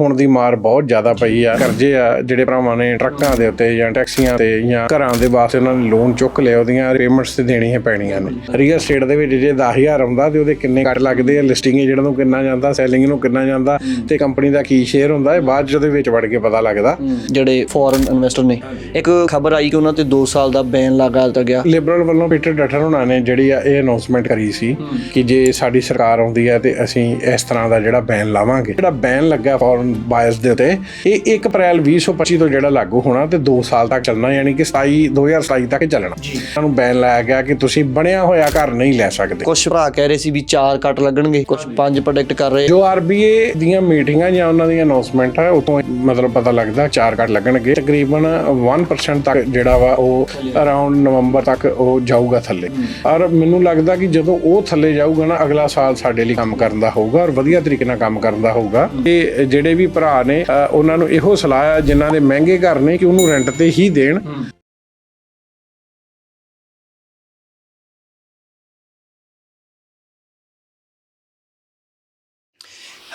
ਹੁਣ ਦੀ ਮਾਰ ਬਹੁਤ ਜ਼ਿਆਦਾ ਪਈ ਆ। ਕਰਜ਼ੇ ਆ ਜਿਹੜੇ ਭਰਾਵਾਂ ਨੇ ਟਰੱਕਾਂ ਦੇ ਉੱਤੇ ਜਾਂ ਟੈਕਸੀਆਂ ਤੇ ਜਾਂ ਘਰਾਂ ਦੇ ਵਾਸਤੇ ਉਹਨਾਂ ਨੇ ਲੋਨ ਚੁੱਕ ਲਿਆ ਉਹਦੀਆਂ ਪੇਮੈਂਟਸ ਤੇ ਦੇਣੀਆਂ ਪੈਣੀਆਂ ਨੇ। ਰੀਅਲ ਸਟੇਟ ਦੇ ਵਿੱਚ ਜੇ 10000 ਆਉਂਦਾ ਤੇ ਉਹਦੇ ਕਿੰਨੇ ਕੱਟ ਲੱਗਦੇ ਆ? ਲਿਸਟਿੰਗ ਜਿਹੜਾ ਨੂੰ ਕਿੰਨਾ ਜਾਂਦਾ ਸੈਲਿੰਗ ਨੂੰ ਕਿੰਨਾ ਜਾਂਦਾ ਤੇ ਕੰਪਨੀ ਦਾ ਕੀ ਸ਼ੇਅਰ ਹੁੰਦਾ ਇਹ ਬਾਅਦ ਉਹਦੇ ਵਿੱਚ ਵੜ ਕੇ ਪਤਾ ਲੱਗਦਾ। ਜਿਹੜੇ ਫੋਰਨ ਇਨਵੈਸਟਰ ਨੇ। ਇੱਕ ਖਬਰ ਆਈ ਕਿ ਉਹਨਾਂ ਤੇ 2 ਸਾਲ ਦਾ ਬੈਨ ਲਗਾ ਦਿੱਤਾ ਗਿਆ। ਲਿਬਰਲ ਵੱਲੋਂ ਪੀਟਰ ਡਟਰ ਹੋਣਾ ਨੇ ਜਿਹੜੀ ਆ ਇਹ ਅਨਾਉਂਸਮੈਂਟ ਕਰੀ ਸੀ ਕਿ ਜੇ ਸਾਡੀ ਸਰਕਾਰ ਆਉਂਦੀ ਹੈ ਤੇ ਅਸੀਂ ਇਸ ਤਰ੍ਹਾਂ ਦਾ ਜਿਹੜਾ ਬੈਨ ਲਾਵਾਂਗੇ। ਜਿਹੜਾ ਬੈਨ ਲੱਗਾ ਫੋਰਨ ਬਾਇਸ ਦੇ ਉੱਤੇ ਇਹ 1 ਅਪ੍ਰੈਲ 2025 ਤੋਂ ਜਿਹੜਾ ਲਾਗੂ ਹੋਣਾ ਤੇ 2 ਸਾਲ ਤੱਕ ਚੱਲਣਾ ਯਾਨੀ ਕਿ 27 2027 ਤੱਕ ਚੱਲਣਾ। ਇਹਨਾਂ ਨੂੰ ਬੈਨ ਲਾਇਆ ਗਿਆ ਕਿ ਤੁਸੀਂ ਬਣਿਆ ਹੋਇਆ ਘਰ ਨਹੀਂ ਲੈ ਸਕਦੇ। ਕੁਝ ਭਰਾ ਕਹਿ ਰਹੇ ਸੀ ਵੀ 4 ਕੱਟ ਲੱਗਣਗੇ ਕੁਝ 5 ਪ੍ਰੋਡਕਟ ਕਰ ਰਹੇ। ਜੋ ਆਰਬੀਏ ਦੀਆਂ ਮੀਟਿੰਗਾਂ ਜਾਂ ਉਹਨਾਂ ਦੀਆਂ ਅਨਾਉਂਸਮੈਂਟ ਹੈ ਉਤੋਂ ਮਤਲਬ ਪਤਾ ਲੱਗਦਾ ਚਾਰ ਕੱਟ ਲੱਗਣਗੇ। ਤਕਰੀਬਨ 1% ਤੱਕ ਜਿਹੜਾ ਵਾ ਉਹ ਅਰਾਊਂਡ ਨਵੰਬਰ ਤੱਕ ਉਹ ਜਾਊਗਾ ਥੱਲੇ। ਔਰ ਮੈਨੂੰ ਲੱਗਦਾ ਕਿ ਜਦੋਂ ਉਹ ਥੱਲੇ ਜਾਊਗਾ ਨਾ ਅਗਲਾ ਸਾਲ ਸਾਡੇ ਲਈ ਕੰਮ ਕਰਨ ਦਾ ਹੋਊਗਾ ਔਰ ਵਧੀਆ ਤਰੀਕੇ ਨਾਲ ਕੰਮ ਕਰਨ ਦਾ ਹੋਊਗਾ। ਤੇ ਜਿਹੜੇ ਵੀ ਭਰਾ ਨੇ ਉਹਨਾਂ ਨੂੰ ਇਹੋ ਸਲਾਹ ਹੈ ਜਿਨ੍ਹਾਂ ਦੇ ਮਹਿੰਗੇ ਘਰ ਨੇ ਕਿ ਉਹਨੂੰ ਰੈਂਟ ਤੇ ਹੀ ਦੇਣ।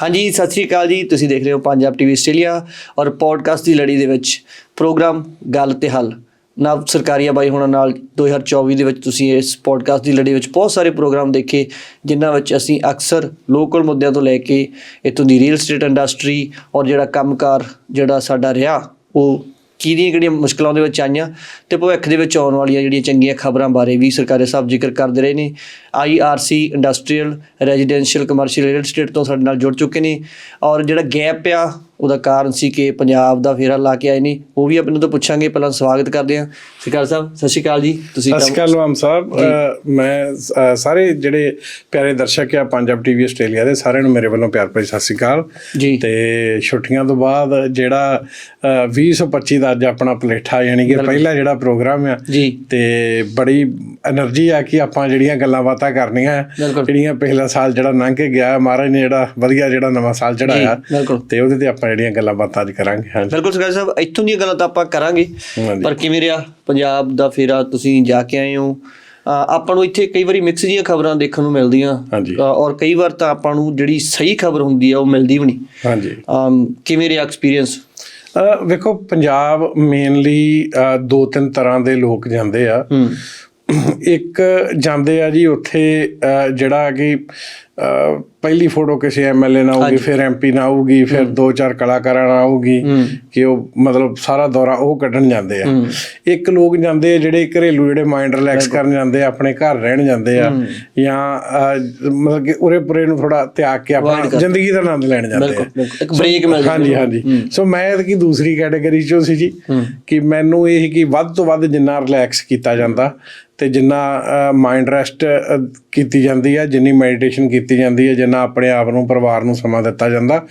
ਹਾਂਜੀ ਸਤਿ ਸ਼੍ਰੀ ਅਕਾਲ ਜੀ। ਤੁਸੀਂ ਦੇਖ ਰਹੇ ਹੋ ਪੰਜਾਬ ਟੀਵੀ ਆਸਟ੍ਰੇਲੀਆ ਔਰ ਪੋਡਕਾਸਟ ਦੀ ਲੜੀ ਦੇ ਵਿੱਚ ਪ੍ਰੋਗਰਾਮ ਗੱਲ ਤੇ ਹੱਲ। ਨਾ ਸਰਕਾਰੀਆ ਬਾਈ ਹੋਣਾ ਨਾਲ 2024 ਦੇ ਵਿੱਚ ਤੁਸੀਂ ਇਸ ਪੋਡਕਾਸਟ ਦੀ ਲੜੀ ਵਿੱਚ ਬਹੁਤ ਸਾਰੇ ਪ੍ਰੋਗਰਾਮ ਦੇਖੇ, ਜਿਨ੍ਹਾਂ ਵਿੱਚ ਅਸੀਂ ਅਕਸਰ ਲੋਕਲ ਮੁੱਦਿਆਂ ਤੋਂ ਲੈ ਕੇ ਇੱਥੋਂ ਦੀ ਰੀਅਲ ਸਟੇਟ ਇੰਡਸਟਰੀ ਔਰ ਜਿਹੜਾ ਕੰਮਕਾਰ ਜਿਹੜਾ ਸਾਡਾ ਰਿਹਾ, ਉਹ ਕਿਹੜੀਆਂ ਕਿਹੜੀਆਂ ਮੁਸ਼ਕਲਾਂ ਦੇ ਵਿੱਚ ਆਈਆਂ ਤੇ ਭਵਿੱਖ ਦੇ ਵਿੱਚ ਆਉਣ ਵਾਲੀਆਂ ਜਿਹੜੀਆਂ ਚੰਗੀਆਂ ਖਬਰਾਂ ਬਾਰੇ ਵੀ ਸਰਕਾਰੀ ਸਾਹਿਬ ਜ਼ਿਕਰ ਕਰਦੇ ਰਹੇ ਨੇ। IRC industrial residential commercial real state ਤੋਂ ਸਾਡੇ ਨਾਲ ਜੁੜ ਚੁੱਕੇ ਨੇ ਔਰ ਜਿਹੜਾ ਗੈਪ ਆ ਉਹਦਾ ਕਾਰਨ ਸੀ ਕਿ ਪੰਜਾਬ ਦਾ ਫੇਰਾ ਲਾ ਕੇ ਆਏ ਨੇ। ਉਹ ਵੀ ਆਪਣੇ ਤੋਂ ਪੁੱਛਾਂਗੇ ਪਹਿਲਾਂ ਸਵਾਗਤ ਕਰਦੇ ਹਾਂ। ਸਰਕਾਰ ਸਾਹਿਬ ਸਤਿ ਸ਼੍ਰੀ ਅਕਾਲ ਜੀ। ਤੁਸੀਂ ਸਤਿ ਸ਼੍ਰੀ ਅਕਾਲ ਲਵਾਮ ਸਾਹਿਬ। ਮੈਂ ਸਾਰੇ ਜਿਹੜੇ ਪਿਆਰੇ ਦਰਸ਼ਕ ਆ ਪੰਜਾਬ ਟੀਵੀ ਆਸਟ੍ਰੇਲੀਆ ਦੇ ਸਾਰਿਆਂ ਨੂੰ ਮੇਰੇ ਵੱਲੋਂ ਪਿਆਰ ਭਰੀ ਸਤਿ ਸ਼੍ਰੀ ਅਕਾਲ। ਜੀ। ਤੇ ਛੁੱਟੀਆਂ ਤੋਂ ਬਾਅਦ ਜਿਹੜਾ ਅ, 2025 ਦਾ ਅੱਜ ਆਪਣਾ ਪਲੇਠਾ ਯਾਨੀ ਕਿ ਪਹਿਲਾ ਜਿਹੜਾ ਪ੍ਰੋਗਰਾਮ ਆ ਜੀ। ਤੇ ਬੜੀ ਐਨਰਜੀ ਆ ਕਿ ਆਪਾਂ ਜਿਹੜੀਆਂ ਗੱਲਾਂ ਬਾਤਾਂ ਕਰਨੀਆਂ ਜਿਹੜੀਆਂ ਪਹਿਲਾ ਸਾਲ ਜਿਹੜਾ ਲੰਘ ਕੇ ਗਿਆ ਮਹਾਰਾਜ ਨੇ ਜਿਹੜਾ ਵਧੀਆ ਜਿਹੜਾ ਨਵਾਂ ਸਾਲ ਚੜਾਇਆ ਤੇ ਉਹਦੇ ਤੇ ਆਪਾਂ ਜਿਹੜੀਆਂ ਗੱਲਾਂ ਬਾਤਾਂ ਅੱਜ ਕਰਾਂਗੇ ਹਾਂਜੀ। ਬਿਲਕੁਲ ਸਰਕਾਰ ਸਾਹਿਬ ਇੱਥੋਂ ਦੀਆਂ ਗੱਲਾਂ ਤਾਂ ਆਪਾਂ ਕਰਾਂਗੇ ਪਰ ਕਿਵੇਂ ਰਿਹਾ? ਪੰਜਾਬ ਦਾ ਫੇਰਾ ਤੁਸੀਂ ਜਾ ਕੇ ਆਏ ਹੋ। ਆਪਾਂ ਨੂੰ ਇੱਥੇ ਕਈ ਵਾਰੀ ਮਿਕਸ ਜੀਆਂ ਖਬਰਾਂ ਦੇਖਣ ਨੂੰ ਮਿਲਦੀਆਂ। ਔਰ ਕਈ ਵਾਰ ਤਾਂ ਆਪਾਂ ਨੂੰ ਜਿਹੜੀ ਸਹੀ ਖਬਰ ਹੁੰਦੀ ਆ ਉਹ ਮਿਲਦੀ ਵੀ ਨਹੀਂ। ਹਾਂਜੀ। ਕਿਵੇਂ ਰਿਹਾ ਐਕਸਪੀਰੀਅੰਸ ਵੇਖੋ ਪੰਜਾਬ ਮੇਨਲੀ ਦੋ ਤਿੰਨ ਤਰ੍ਹਾਂ ਦੇ ਲੋਕ ਜਾਂਦੇ ਆ। ਇੱਕ ਜਾਂਦੇ ਆ ਜੀ ਉੱਥੇ ਜਿਹੜਾ ਕਿ ਪਹਿਲੀ ਫੋਟੋ ਕਿਸੇ ਐਮਐਲਏ ਨਾਲ ਆਊਗੀ ਫਿਰ ਐਮਪੀ ਨਾਲ ਆਊਗੀ ਫਿਰ ਦੋ ਚਾਰ ਕਲਾਕਾਰਾਂ ਨਾਲ ਆਊਗੀ ਕਿ ਉਹ ਮਤਲਬ ਸਾਰਾ ਦੌਰਾ ਉਹ ਕੱਢਣ ਜਾਂਦੇ ਆ। ਇੱਕ ਲੋਕ ਜਾਂਦੇ ਆ ਜਿਹੜੇ ਘਰੇਲੂ ਜਿਹੜੇ ਮਾਈਂਡ ਰਿਲੈਕਸ ਕਰਨ ਜਾਂਦੇ ਆ ਆਪਣੇ ਘਰ ਰਹਿਣ ਜਾਂਦੇ ਆ ਜਾਂ ਮਤਲਬ ਕਿ ਉਰੇ ਪੁਰੇ ਨੂੰ ਥੋੜਾ ਤਿਆਗ ਕੇ ਆਪਣਾ ਜ਼ਿੰਦਗੀ ਦਾ ਆਨੰਦ ਲੈਣ ਜਾਂਦੇ ਆ। ਇੱਕ ਬ੍ਰੇਕ ਮਿਲ ਜਾਂਦੀ ਹਾਂਜੀ ਹਾਂਜੀ। ਸੋ ਮੈਂ ਇਹਦੀ ਦੂਸਰੀ ਕੈਟਾਗਰੀ ਚੋਂ ਸੀ ਜੀ ਕਿ ਮੈਨੂੰ ਇਹ ਕਿ ਵੱਧ ਤੋਂ ਵੱਧ ਜਿੰਨਾ ਰਿਲੈਕਸ ਕੀਤਾ ਜਾਂਦਾ ਤੇ ਜਿੰਨਾ ਮਾਈਂਡ ਰੈਸਟ ਕੀਤੀ ਜਾਂਦੀ ਹੈ ਜਿੰਨੀ ਮੈਡੀਟੇਸ਼ਨ ਕੀਤੀ ਜਾਂਦੀ ਹੈ ਜਿੰਨਾ ਆਪਣੇ ਆਪ ਨੂੰ ਪਰਿਵਾਰ ਨੂੰ ਸਮਾਂ ਦਿੱਤਾ ਜਾਂਦਾ।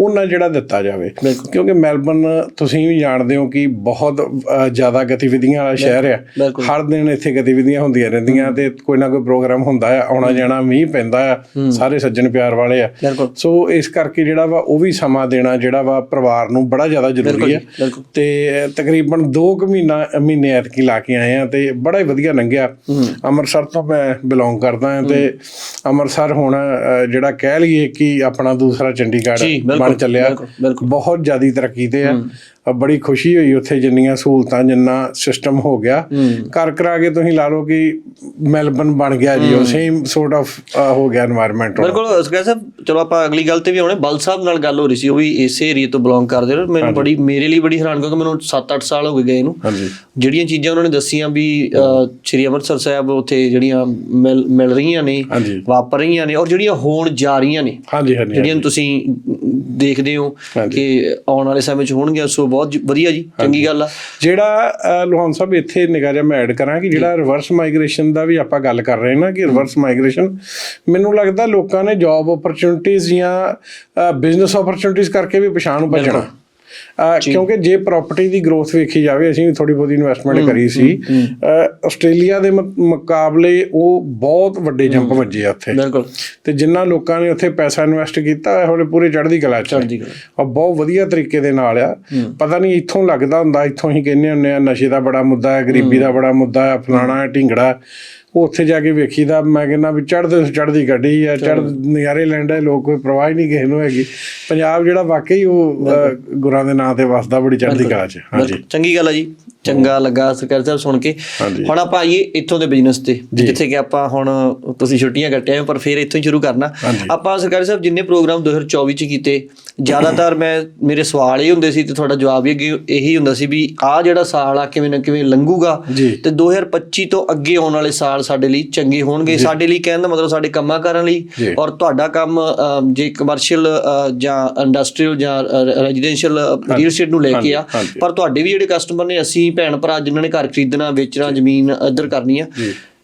ਉਹਨਾਂ ਜਿਹੜਾ ਦਿੱਤਾ ਜਾਵੇ। ਕਿਉਂਕਿ ਮੈਲਬਨ ਤੁਸੀਂ ਵੀ ਜਾਣਦੇ ਹੋ ਕਿ ਬਹੁਤ ਜ਼ਿਆਦਾ ਗਤੀਵਿਧੀਆਂ ਵਾਲਾ ਸ਼ਹਿਰ ਆ। ਬਿਲਕੁਲ। ਹਰ ਦਿਨ ਇੱਥੇ ਗਤੀਵਿਧੀਆਂ ਹੁੰਦੀਆਂ ਰਹਿੰਦੀਆਂ ਤੇ ਕੋਈ ਨਾ ਕੋਈ ਪ੍ਰੋਗਰਾਮ ਹੁੰਦਾ ਆ। ਆਉਣਾ ਜਾਣਾ ਮੀਂਹ ਪੈਂਦਾ ਆ। ਸਾਰੇ ਸੱਜਣ ਪਿਆਰ ਵਾਲੇ ਆ। ਸੋ ਇਸ ਕਰਕੇ ਜਿਹੜਾ ਵਾ ਉਹ ਵੀ ਸਮਾਂ ਦੇਣਾ ਜਿਹੜਾ ਵਾ ਪਰਿਵਾਰ ਨੂੰ ਬੜਾ ਜ਼ਿਆਦਾ ਜ਼ਰੂਰੀ ਹੈ ਬਿਲਕੁਲ। ਤੇ ਤਕਰੀਬਨ 2 ਕੁ ਮਹੀਨਾ ਮਹੀਨੇ ਐਤਕੀ ਲਾ ਕੇ ਆਏ ਆ ਤੇ ਬੜਾ ਹੀ ਵਧੀਆ ਲੰਘਿਆ। ਅੰਮ੍ਰਿਤਸਰ ਤੋਂ ਮੈਂ ਬਿਲੋਂਗ ਕਰਦਾ ਹਾਂ ਤੇ ਅੰਮ੍ਰਿਤਸਰ ਹੁਣ ਜਿਹੜਾ ਕਹਿ ਲਈਏ ਕਿ ਆਪਣਾ ਦੂਸਰਾ ਚੰਡੀਗੜ੍ਹ ਬਣ ਚੱਲਿਆ। ਬਹੁਤ ਜ਼ਿਆਦੀ ਤਰੱਕੀ ਤੇ ਆ। ਬੜੀ ਖੁਸ਼ੀ ਹੋਈ ਉੱਥੇ ਜਿੰਨੀਆਂ ਸਹੂਲਤਾਂ ਜਿੰਨਾ ਸਿਸਟਮ ਹੋ ਗਿਆ। ਕਰ ਕਰਾ ਕੇ ਤੁਸੀਂ ਲਾ ਲਓ ਕਿ ਮੈਲਬਨ ਬਣ ਗਿਆ ਜੀ ਉਹ ਸੇਮ ਸੋਰਟ ਆਫ ਹੋ ਗਿਆ এনवायरमेंट ਬਿਲਕੁਲ ਸਗਾ ਸਾਹਿਬ ਚਲੋ ਆਪਾਂ ਅਗਲੀ ਗੱਲ ਤੇ ਵੀ ਆਉਣੇ। ਬਲ ਸਾਹਿਬ ਨਾਲ ਗੱਲ ਹੋ ਰਹੀ ਸੀ ਉਹ ਵੀ ਇਸੇ ਏਰੀਆ ਤੋਂ ਬਿਲੋਂਗ ਕਰਦੇ ਨੇ ਮੈਨੂੰ ਬੜੀ ਮੇਰੇ ਲਈ ਬੜੀ ਹੈਰਾਨ ਕਿਉਂਕਿ ਮੈਨੂੰ 7-8 ਸਾਲ ਹੋ ਗਏ ਗਏ ਨੂੰ। ਜਿਹੜੀਆਂ ਚੀਜ਼ਾਂ ਉਹਨਾਂ ਨੇ ਦੱਸੀਆਂ ਵੀ ਸ੍ਰੀ ਅੰਮ੍ਰਿਤਸਰ ਸਾਹਿਬ ਉੱਥੇ ਜਿਹੜੀਆਂ ਮਿਲ ਰਹੀਆਂ ਨੇ ਵਾਪਰ ਰਹੀਆਂ ਨੇ ਔਰ ਜਿਹੜੀਆਂ ਹੋਣ ਜਾ ਰਹੀਆਂ ਨੇ ਹਾਂਜੀ ਹਾਂਜੀ ਜਿਹੜੀਆਂ ਤੁਸੀਂ ਦੇਖਦੇ ਹੋ। ਕਿ ਆਉਣ ਵਾਲੇ ਸਮੇਂ 'ਚ ਹੋਣਗੀਆਂ ਸੋ ਬਹੁਤ ਵਧੀਆ ਜੀ ਚੰਗੀ ਗੱਲ ਆ। ਜਿਹੜਾ ਲੋਹਾਨ ਸਾਹਿਬ ਇੱਥੇ ਜਿਹਾ ਮੈਂ ਐਡ ਕਰਾਂ ਕਿ ਜਿਹੜਾ ਰਿਵਰਸ ਮਾਈਗ੍ਰੇਸ਼ਨ ਦਾ ਵੀ ਆਪਾਂ ਗੱਲ ਕਰ ਰਹੇ ਨਾ ਕਿ ਰਿਵਰਸ ਮਾਈਗ੍ਰੇਸ਼ਨ ਮੈਨੂੰ ਲੱਗਦਾ ਲੋਕਾਂ ਨੇ ਜੌਬ ਓਪਰਚੁਨਿਟੀਜ਼ ਜਾਂ ਬਿਜ਼ਨਸ ਓਪਰਚੁਨਿਟੀਜ਼ ਕਰਕੇ ਵੀ ਪਛਾਣ ਅ, ਕਿਉਂਕਿ ਜੇ ਪ੍ਰਾਪਰਟੀ ਦੀ ਗਰੋਥ ਵੇਖੀ ਜਾਵੇ ਅਸੀਂ ਥੋੜੀ ਬਹੁਤੀ ਇਨਵੈਸਟਮੈਂਟ ਕਰੀ ਸੀ। ਆਸਟ੍ਰੇਲੀਆ ਦੇ ਮੁਕਾਬਲੇ ਉਹ ਬਹੁਤ ਵੱਡੇ ਜੰਪ ਵੱਜੇ ਆ ਉੱਥੇ। ਬਿਲਕੁਲ। ਤੇ ਜਿੰਨਾ ਲੋਕਾਂ ਨੇ ਉੱਥੇ ਪੈਸਾ ਇਨਵੈਸਟ ਕੀਤਾ ਹੋਲੇ ਪੂਰੇ ਚੜ੍ਹਦੀ ਕਲਾ ਚ। ਔਰ ਬਹੁਤ ਵਧੀਆ ਤਰੀਕੇ ਦੇ ਨਾਲ ਆ। ਪਤਾ ਨਹੀਂ ਇੱਥੋਂ ਲੱਗਦਾ ਹੁੰਦਾ ਇੱਥੋਂ ਹੀ ਕਹਿੰਦੇ ਹੁੰਦੇ ਆ ਨਸ਼ੇ ਦਾ ਬੜਾ ਮੁੱਦਾ ਹੈ ਗਰੀਬੀ ਦਾ ਬੜਾ ਮੁੱਦਾ ਹੈ ਫਲਾਣਾ ਢਿੰਗੜਾ ਉੱਥੇ ਜਾ ਕੇ ਵੇਖੀਦਾ ਮੈਂ ਕਹਿੰਦਾ ਵੀ ਚੜ੍ਹਦੇ ਚੜ੍ਹਦੀ ਗੱਡੀ ਆ ਚੜ੍ਹ ਨਜ਼ਾਰੇ ਲੈਂਦਾ ਲੋਕ ਕੋਈ ਪਰਵਾਹ ਨਹੀਂ ਕਿਸੇ ਨੂੰ ਹੈਗੀ। ਪੰਜਾਬ ਜਿਹੜਾ ਵਾਕਈ ਉਹ ਗੁਰਾਂ ਦੇ ਨਾਂ ਤੇ ਵਸਦਾ ਬੜੀ ਚੜ੍ਹਦੀ ਕਲਾ 'ਚ। ਹਾਂਜੀ। ਚੰਗੀ ਗੱਲ ਆ ਜੀ। ਚੰਗਾ ਲੱਗਾ ਸਰਕਾਰ ਸਾਹਿਬ ਸੁਣ ਕੇ। ਹੁਣ ਆਪਾਂ ਆਈਏ ਇੱਥੋਂ ਦੇ ਬਿਜ਼ਨਸ ਤੇ। ਜਿੱਥੇ ਕਿ ਆਪਾਂ ਹੁਣ ਤੁਸੀਂ ਛੁੱਟੀਆਂ ਕੱਟਿਆ ਪਰ ਫਿਰ ਇੱਥੋਂ ਹੀ ਸ਼ੁਰੂ ਕਰਨਾ। ਆਪਾਂ ਸਰਕਾਰ ਸਾਹਿਬ ਜਿੰਨੇ ਪ੍ਰੋਗਰਾਮ 2024 ਚ ਕੀਤੇ ਜ਼ਿਆਦਾਤਰ ਮੈਂ ਮੇਰੇ ਸਵਾਲ ਇਹ ਹੁੰਦੇ ਸੀ ਤੇ ਤੁਹਾਡਾ ਜਵਾਬ ਵੀ ਅੱਗੇ ਇਹੀ ਹੁੰਦਾ ਸੀ ਵੀ ਆਹ ਜਿਹੜਾ ਸਾਲ ਆ ਕਿਵੇਂ ਨਾ ਕਿਵੇਂ ਲੰਘੂਗਾ। ਤੇ 2025 ਤੋਂ ਅੱਗੇ ਆਉਣ ਵਾਲੇ ਸਾਲ ਸਾਡੇ ਲਈ ਚੰਗੇ ਹੋਣਗੇ ਸਾਡੇ ਲਈ ਕਹਿਣ ਦਾ ਮਤਲਬ ਸਾਡੇ ਕੰਮਾਂ ਕਰਨ ਲਈ। ਔਰ ਤੁਹਾਡਾ ਕੰਮ ਜੇ ਕਮਰਸ਼ੀਅਲ ਜਾਂ ਇੰਡਸਟਰੀਅਲ ਜਾਂ ਰੈਜ਼ੀਡੈਂਸ਼ੀਅਲ ਰੀਅਲ ਏਸਟੇਟ ਨੂੰ ਲੈ ਕੇ ਆ। ਪਰ ਤੁਹਾਡੇ ਵੀ ਜਿਹੜੇ ਕਸਟਮਰ ਨੇ ਅਸੀਂ ਭੈਣ ਭਰਾ ਜਿਨ੍ਹਾਂ ਨੇ ਘਰ ਖਰੀਦਣਾ ਵੇਚਣਾ ਜ਼ਮੀਨ ਇੱਧਰ ਕਰਨੀ ਆ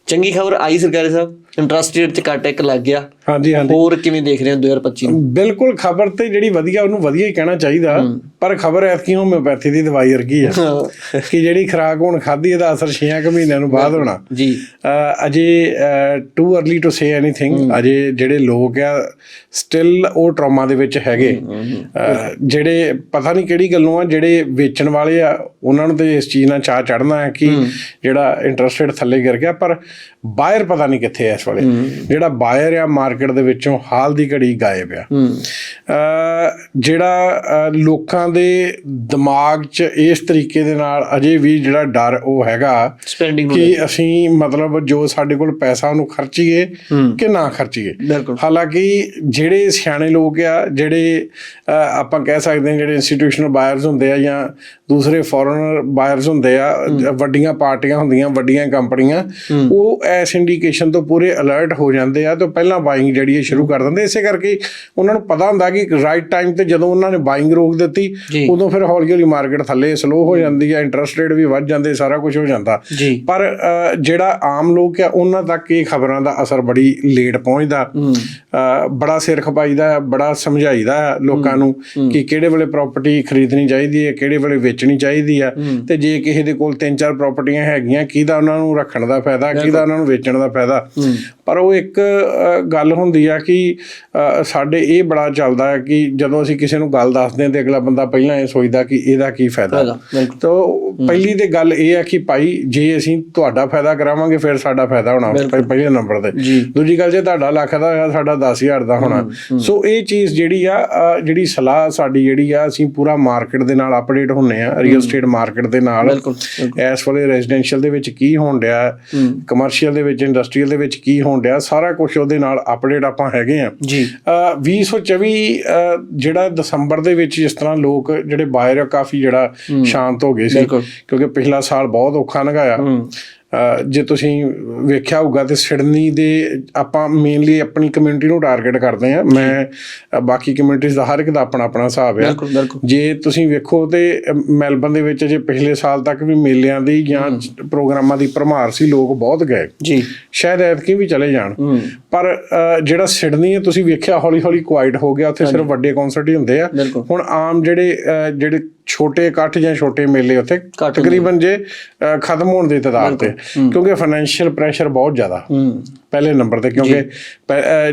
ਚੰਗੀ ਖਬਰ ਆਈ ਸਰਕਾਰੀ ਸਾਹਿਬ ਇੰਟਰਸਟ ਰੇਟ ਤੇ ਕੱਟ ਇੱਕ ਲੱਗ ਗਿਆ। ਹਾਂਜੀ ਹਾਂਜੀ। ਹੋਰ ਕਿਵੇਂ ਦੇਖ ਰਹੇ ਹੋ 2025 ਨੂੰ? ਬਿਲਕੁਲ ਖਬਰ ਤੇ ਜਿਹੜੀ ਵਧੀਆ ਉਹਨੂੰ ਵਧੀਆ ਹੀ ਕਹਿਣਾ ਚਾਹੀਦਾ। ਪਰ ਖਬਰ ਐਤਕੀ ਹੋਮਿਓਪੈਥੀ ਦੀ ਦਵਾਈ ਵਰਗੀ ਆ। ਕਿ ਜਿਹੜੀ ਖਰਾਕ ਹੁਣ ਖਾਧੀ ਇਹਦਾ ਅਸਰ 6 ਕੁ ਮਹੀਨਿਆਂ ਨੂੰ ਬਾਅਦ ਹੋਣਾ। ਜੀ। ਅਜੇ too early to say anything ਅਜੇ ਜਿਹੜੇ ਲੋਕ ਆ ਸਟਿਲ ਉਹ ਟਰਾਮਾ ਦੇ ਵਿੱਚ ਹੈਗੇ। ਜਿਹੜੇ ਪਤਾ ਨਹੀਂ ਕਿਹੜੀ ਗੱਲੋਂ ਆ ਜਿਹੜੇ ਵੇਚਣ ਵਾਲੇ ਆ ਉਹਨਾਂ ਨੂੰ ਤੇ ਇਸ ਚੀਜ਼ ਨਾਲ ਚਾਹ ਚੜਨਾ ਹੈ ਕਿ ਜਿਹੜਾ ਇੰਟਰਸਟ ਰੇਟ ਥੱਲੇ ਗਿਰ ਗਿਆ। ਪਰ ਬਾਇਰ ਪਤਾ ਨਹੀਂ ਕਿੱਥੇ ਐ। ਇਸ ਵੇਲੇ ਜਿਹੜਾ ਬਾਇਰ ਆ ਮਾਰਕੀਟ ਦੇ ਵਿੱਚੋਂ ਹਾਲ ਦੀ ਘੜੀ ਗਾਇਬ ਆ। ਜਿਹੜਾ ਲੋਕਾਂ ਦੇ ਦਿਮਾਗ 'ਚ ਇਸ ਤਰੀਕੇ ਦੇ ਨਾਲ ਅਜੇ ਵੀ ਜਿਹੜਾ ਡਰ ਉਹ ਹੈਗਾ ਕਿ ਅਸੀਂ ਮਤਲਬ ਜੋ ਸਾਡੇ ਕੋਲ ਪੈਸਾ ਉਹਨੂੰ ਖਰਚੀਏ ਕਿ ਨਾ ਖਰਚੀਏ। ਹਾਲਾਂਕਿ ਜਿਹੜੇ ਸਿਆਣੇ ਲੋਕ ਆ ਜਿਹੜੇ ਆਪਾਂ ਕਹਿ ਸਕਦੇ ਹਾਂ ਜਿਹੜੇ ਇੰਸਟੀਟਿਊਸ਼ਨਲ ਬਾਇਰਸ ਹੁੰਦੇ ਆ ਜਾਂ ਦੂਸਰੇ ਫੋਰਨਰ ਬਾਇਰਸ ਹੁੰਦੇ ਆ ਵੱਡੀਆਂ ਪਾਰਟੀਆਂ ਹੁੰਦੀਆਂ ਵੱਡੀਆਂ ਕੰਪਨੀਆਂ ਉਹ ਇਸ ਇੰਡੀਕੇਸ਼ਨ ਤੋਂ ਪੂਰੇ ਅਲਰਟ ਹੋ ਜਾਂਦੇ ਆ ਤੇ ਪਹਿਲਾਂ ਬਾਇੰਗ ਜਿਹੜੀ ਹੈ ਸ਼ੁਰੂ ਕਰ ਦਿੰਦੇ ਇਸੇ ਕਰਕੇ ਉਹਨਾਂ ਨੂੰ ਪਤਾ ਹੁੰਦਾ ਕਿ ਰਾਈਟ ਟਾਈਮ ਤੇ ਜਦੋਂ ਉਹਨਾਂ ਨੇ ਬਾਇੰਗ ਰੋਕ ਦਿੱਤੀ। ਉਦੋਂ ਫਿਰ ਹੌਲੀ ਹੌਲੀ ਮਾਰਕੀਟ ਥੱਲੇ ਸਲੋ ਹੋ ਜਾਂਦੀ ਆ ਇੰਟਰਸਟ ਰੇਟ ਵੀ ਵੱਧ ਜਾਂਦੇ ਸਾਰਾ ਕੁਝ ਹੋ ਜਾਂਦਾ। ਪਰ ਜਿਹੜਾ ਆਮ ਲੋਕ ਆ ਉਹਨਾਂ ਤੱਕ ਇਹ ਖਬਰਾਂ ਦਾ ਅਸਰ ਬੜੀ ਲੇਟ ਪਹੁੰਚਦਾ। ਬੜਾ ਸਿਰ ਖਪਾਈਦਾ ਹੈ, ਬੜਾ ਸਮਝਾਈਦਾ ਹੈ ਲੋਕਾਂ ਨੂੰ ਕਿ ਕਿਹੜੇ ਵੇਲੇ ਪ੍ਰਾਪਰਟੀ ਖਰੀਦਣੀ ਚਾਹੀਦੀ ਹੈ ਕਿਹੜੇ ਵੇਲੇ ਵੇਚਣੀ ਚਾਹੀਦੀ ਹੈ। ਤੇ ਜੇ ਕਿਸੇ ਦੇ ਕੋਲ ਤਿੰਨ ਚਾਰ ਪ੍ਰਾਪਰਟੀਆਂ ਹੈਗੀਆਂ ਕਿਹਦਾ ਉਹਨਾਂ ਨੂੰ ਰੱਖਣ ਦਾ ਫਾਇਦਾ ਕਿਹਦਾ ਉਹਨਾਂ ਨੂੰ ਵੇਚਣ ਦਾ ਫਾਇਦਾ? ਪਰ ਉਹ ਇੱਕ ਗੱਲ ਹੁੰਦੀ ਆ ਕਿ ਸਾਡੇ ਇਹ ਬੜਾ ਚੱਲਦਾ ਹੈ ਕਿ ਜਦੋਂ ਅਸੀਂ ਕਿਸੇ ਨੂੰ ਗੱਲ ਦੱਸਦੇ ਹਾਂ ਤੇ ਅਗਲਾ ਬੰਦਾ ਪਹਿਲਾਂ ਇਹ ਸੋਚਦਾ ਕਿ ਇਹਦਾ ਕੀ ਫਾਇਦਾ। ਤਾਂ ਪਹਿਲੀ ਤੇ ਗੱਲ ਇਹ ਹੈ ਕਿ ਭਾਈ ਜੇ ਅਸੀਂ ਤੁਹਾਡਾ ਫਾਇਦਾ ਕਰਾਵਾਂਗੇ ਫਿਰ ਸਾਡਾ ਫਾਇਦਾ ਹੋਣਾ ਪਹਿ- ਪਹਿਲੇ ਨੰਬਰ ਤੇ। ਦੂਜੀ ਗੱਲ ਜੇ ਤੁਹਾਡਾ ਲੱਖ ਦਾ ਹੋਇਆ ਸਾਡਾ 10000 ਦਾ ਹੋਣਾ। ਸੋ ਇਹ ਚੀਜ਼ ਜਿਹੜੀ ਆ ਜਿਹੜੀ ਸਲਾਹ ਸਾਡੀ ਜਿਹੜੀ ਆ ਅਸੀਂ ਪੂਰਾ ਮਾਰਕੀਟ ਦੇ ਨਾਲ ਅਪਡੇਟ ਹੁੰਨੇ ਆ ਰੀਅਲ ਏਸਟੇਟ ਮਾਰਕੀਟ ਦੇ ਨਾਲ। ਬਿਲਕੁਲ, ਇਸ ਵੇਲੇ ਰੈਜ਼ੀਡੈਂਸ਼ੀਅਲ ਦੇ ਵਿੱਚ ਕੀ ਹੋਣ ਡਿਆ ਕਮਰਸ਼ੀਅਲ ਦੇ ਵਿੱਚ ਇੰਡਸਟਰੀਅਲ ਦੇ ਵਿੱਚ ਕੀ ਹੋਣ ਡਿਆ ਸਾਰਾ ਕੁਝ ਉਹਦੇ ਨਾਲ ਅਪਡੇਟ ਆਪਾਂ ਹੈਗੇ ਆ। ਜੀ। ਅ, 2024 ਅ, ਜਿਹੜਾ ਦਸੰਬਰ ਦੇ ਵਿੱਚ ਜਿਸ ਤਰ੍ਹਾਂ ਲੋਕ ਜਿਹੜੇ ਬਾਇਰ ਆ ਕਾਫੀ ਜਿਹੜਾ ਸ਼ਾਂਤ ਹੋ ਗਏ ਸੀ। ਕਿਉਂਕਿ ਪਿਛਲਾ ਸਾਲ ਬਹੁਤ ਔਖਾ ਲੰਘਾਇਆ। ਜੇ ਤੁਸੀਂ ਵੇਖਿਆ ਹੋਊਗਾ ਤੇ ਸਿਡਨੀ ਦੇ ਆਪਾਂ ਮੇਨਲੀ ਆਪਣੀ ਕਮਿਊਨਿਟੀ ਨੂੰ ਟਾਰਗੇਟ ਕਰਦੇ ਆ ਮੈਂ ਬਾਕੀ ਕਮਿਊਨਿਟੀਜ਼ ਦਾ ਹਰ ਇੱਕ ਦਾ ਆਪਣਾ ਆਪਣਾ ਹਿਸਾਬ ਆ। ਜੇ ਤੁਸੀਂ ਵੇਖੋ ਤੇ ਮੈਲਬਨ ਦੇ ਵਿੱਚ ਜੇ ਪਿਛਲੇ ਸਾਲ ਤੱਕ ਵੀ ਮੇਲਿਆਂ ਦੀ ਜਾਂ ਪ੍ਰੋਗਰਾਮਾਂ ਦੀ ਭਰਮਾਰ ਸੀ ਲੋਕ ਬਹੁਤ ਗਏ। ਜੀ। ਸ਼ਾਇਦ ਐਤਕੀ ਵੀ ਚਲੇ ਜਾਣ। ਪਰ ਜਿਹੜਾ ਸਿਡਨੀ ਹੈ ਤੁਸੀਂ ਵੇਖਿਆ ਹੌਲੀ ਹੌਲੀ ਕੁਆਇਟ ਹੋ ਗਿਆ ਉੱਥੇ ਸਿਰਫ ਵੱਡੇ ਕਨਸਰਟ ਹੀ ਹੁੰਦੇ ਆ। ਹੁਣ ਆਮ ਜਿਹੜੇ ਜਿਹੜੇ ਛੋਟੇ ਇਕੱਠ ਜਾਂ ਛੋਟੇ ਮੇਲੇ ਉੱਥੇ ਤਕਰੀਬਨ ਜੇ ਖਤਮ ਹੋਣ ਦੀ ਤਦਾਦ ਤੇ। ਕਿਉਂਕਿ ਫਾਈਨੈਂਸ਼ੀਅਲ ਪ੍ਰੈਸ਼ਰ ਬਹੁਤ ਜ਼ਿਆਦਾ। ਹੂੰ। ਪਹਿਲੇ ਨੰਬਰ ਤੇ ਕਿਉਂਕਿ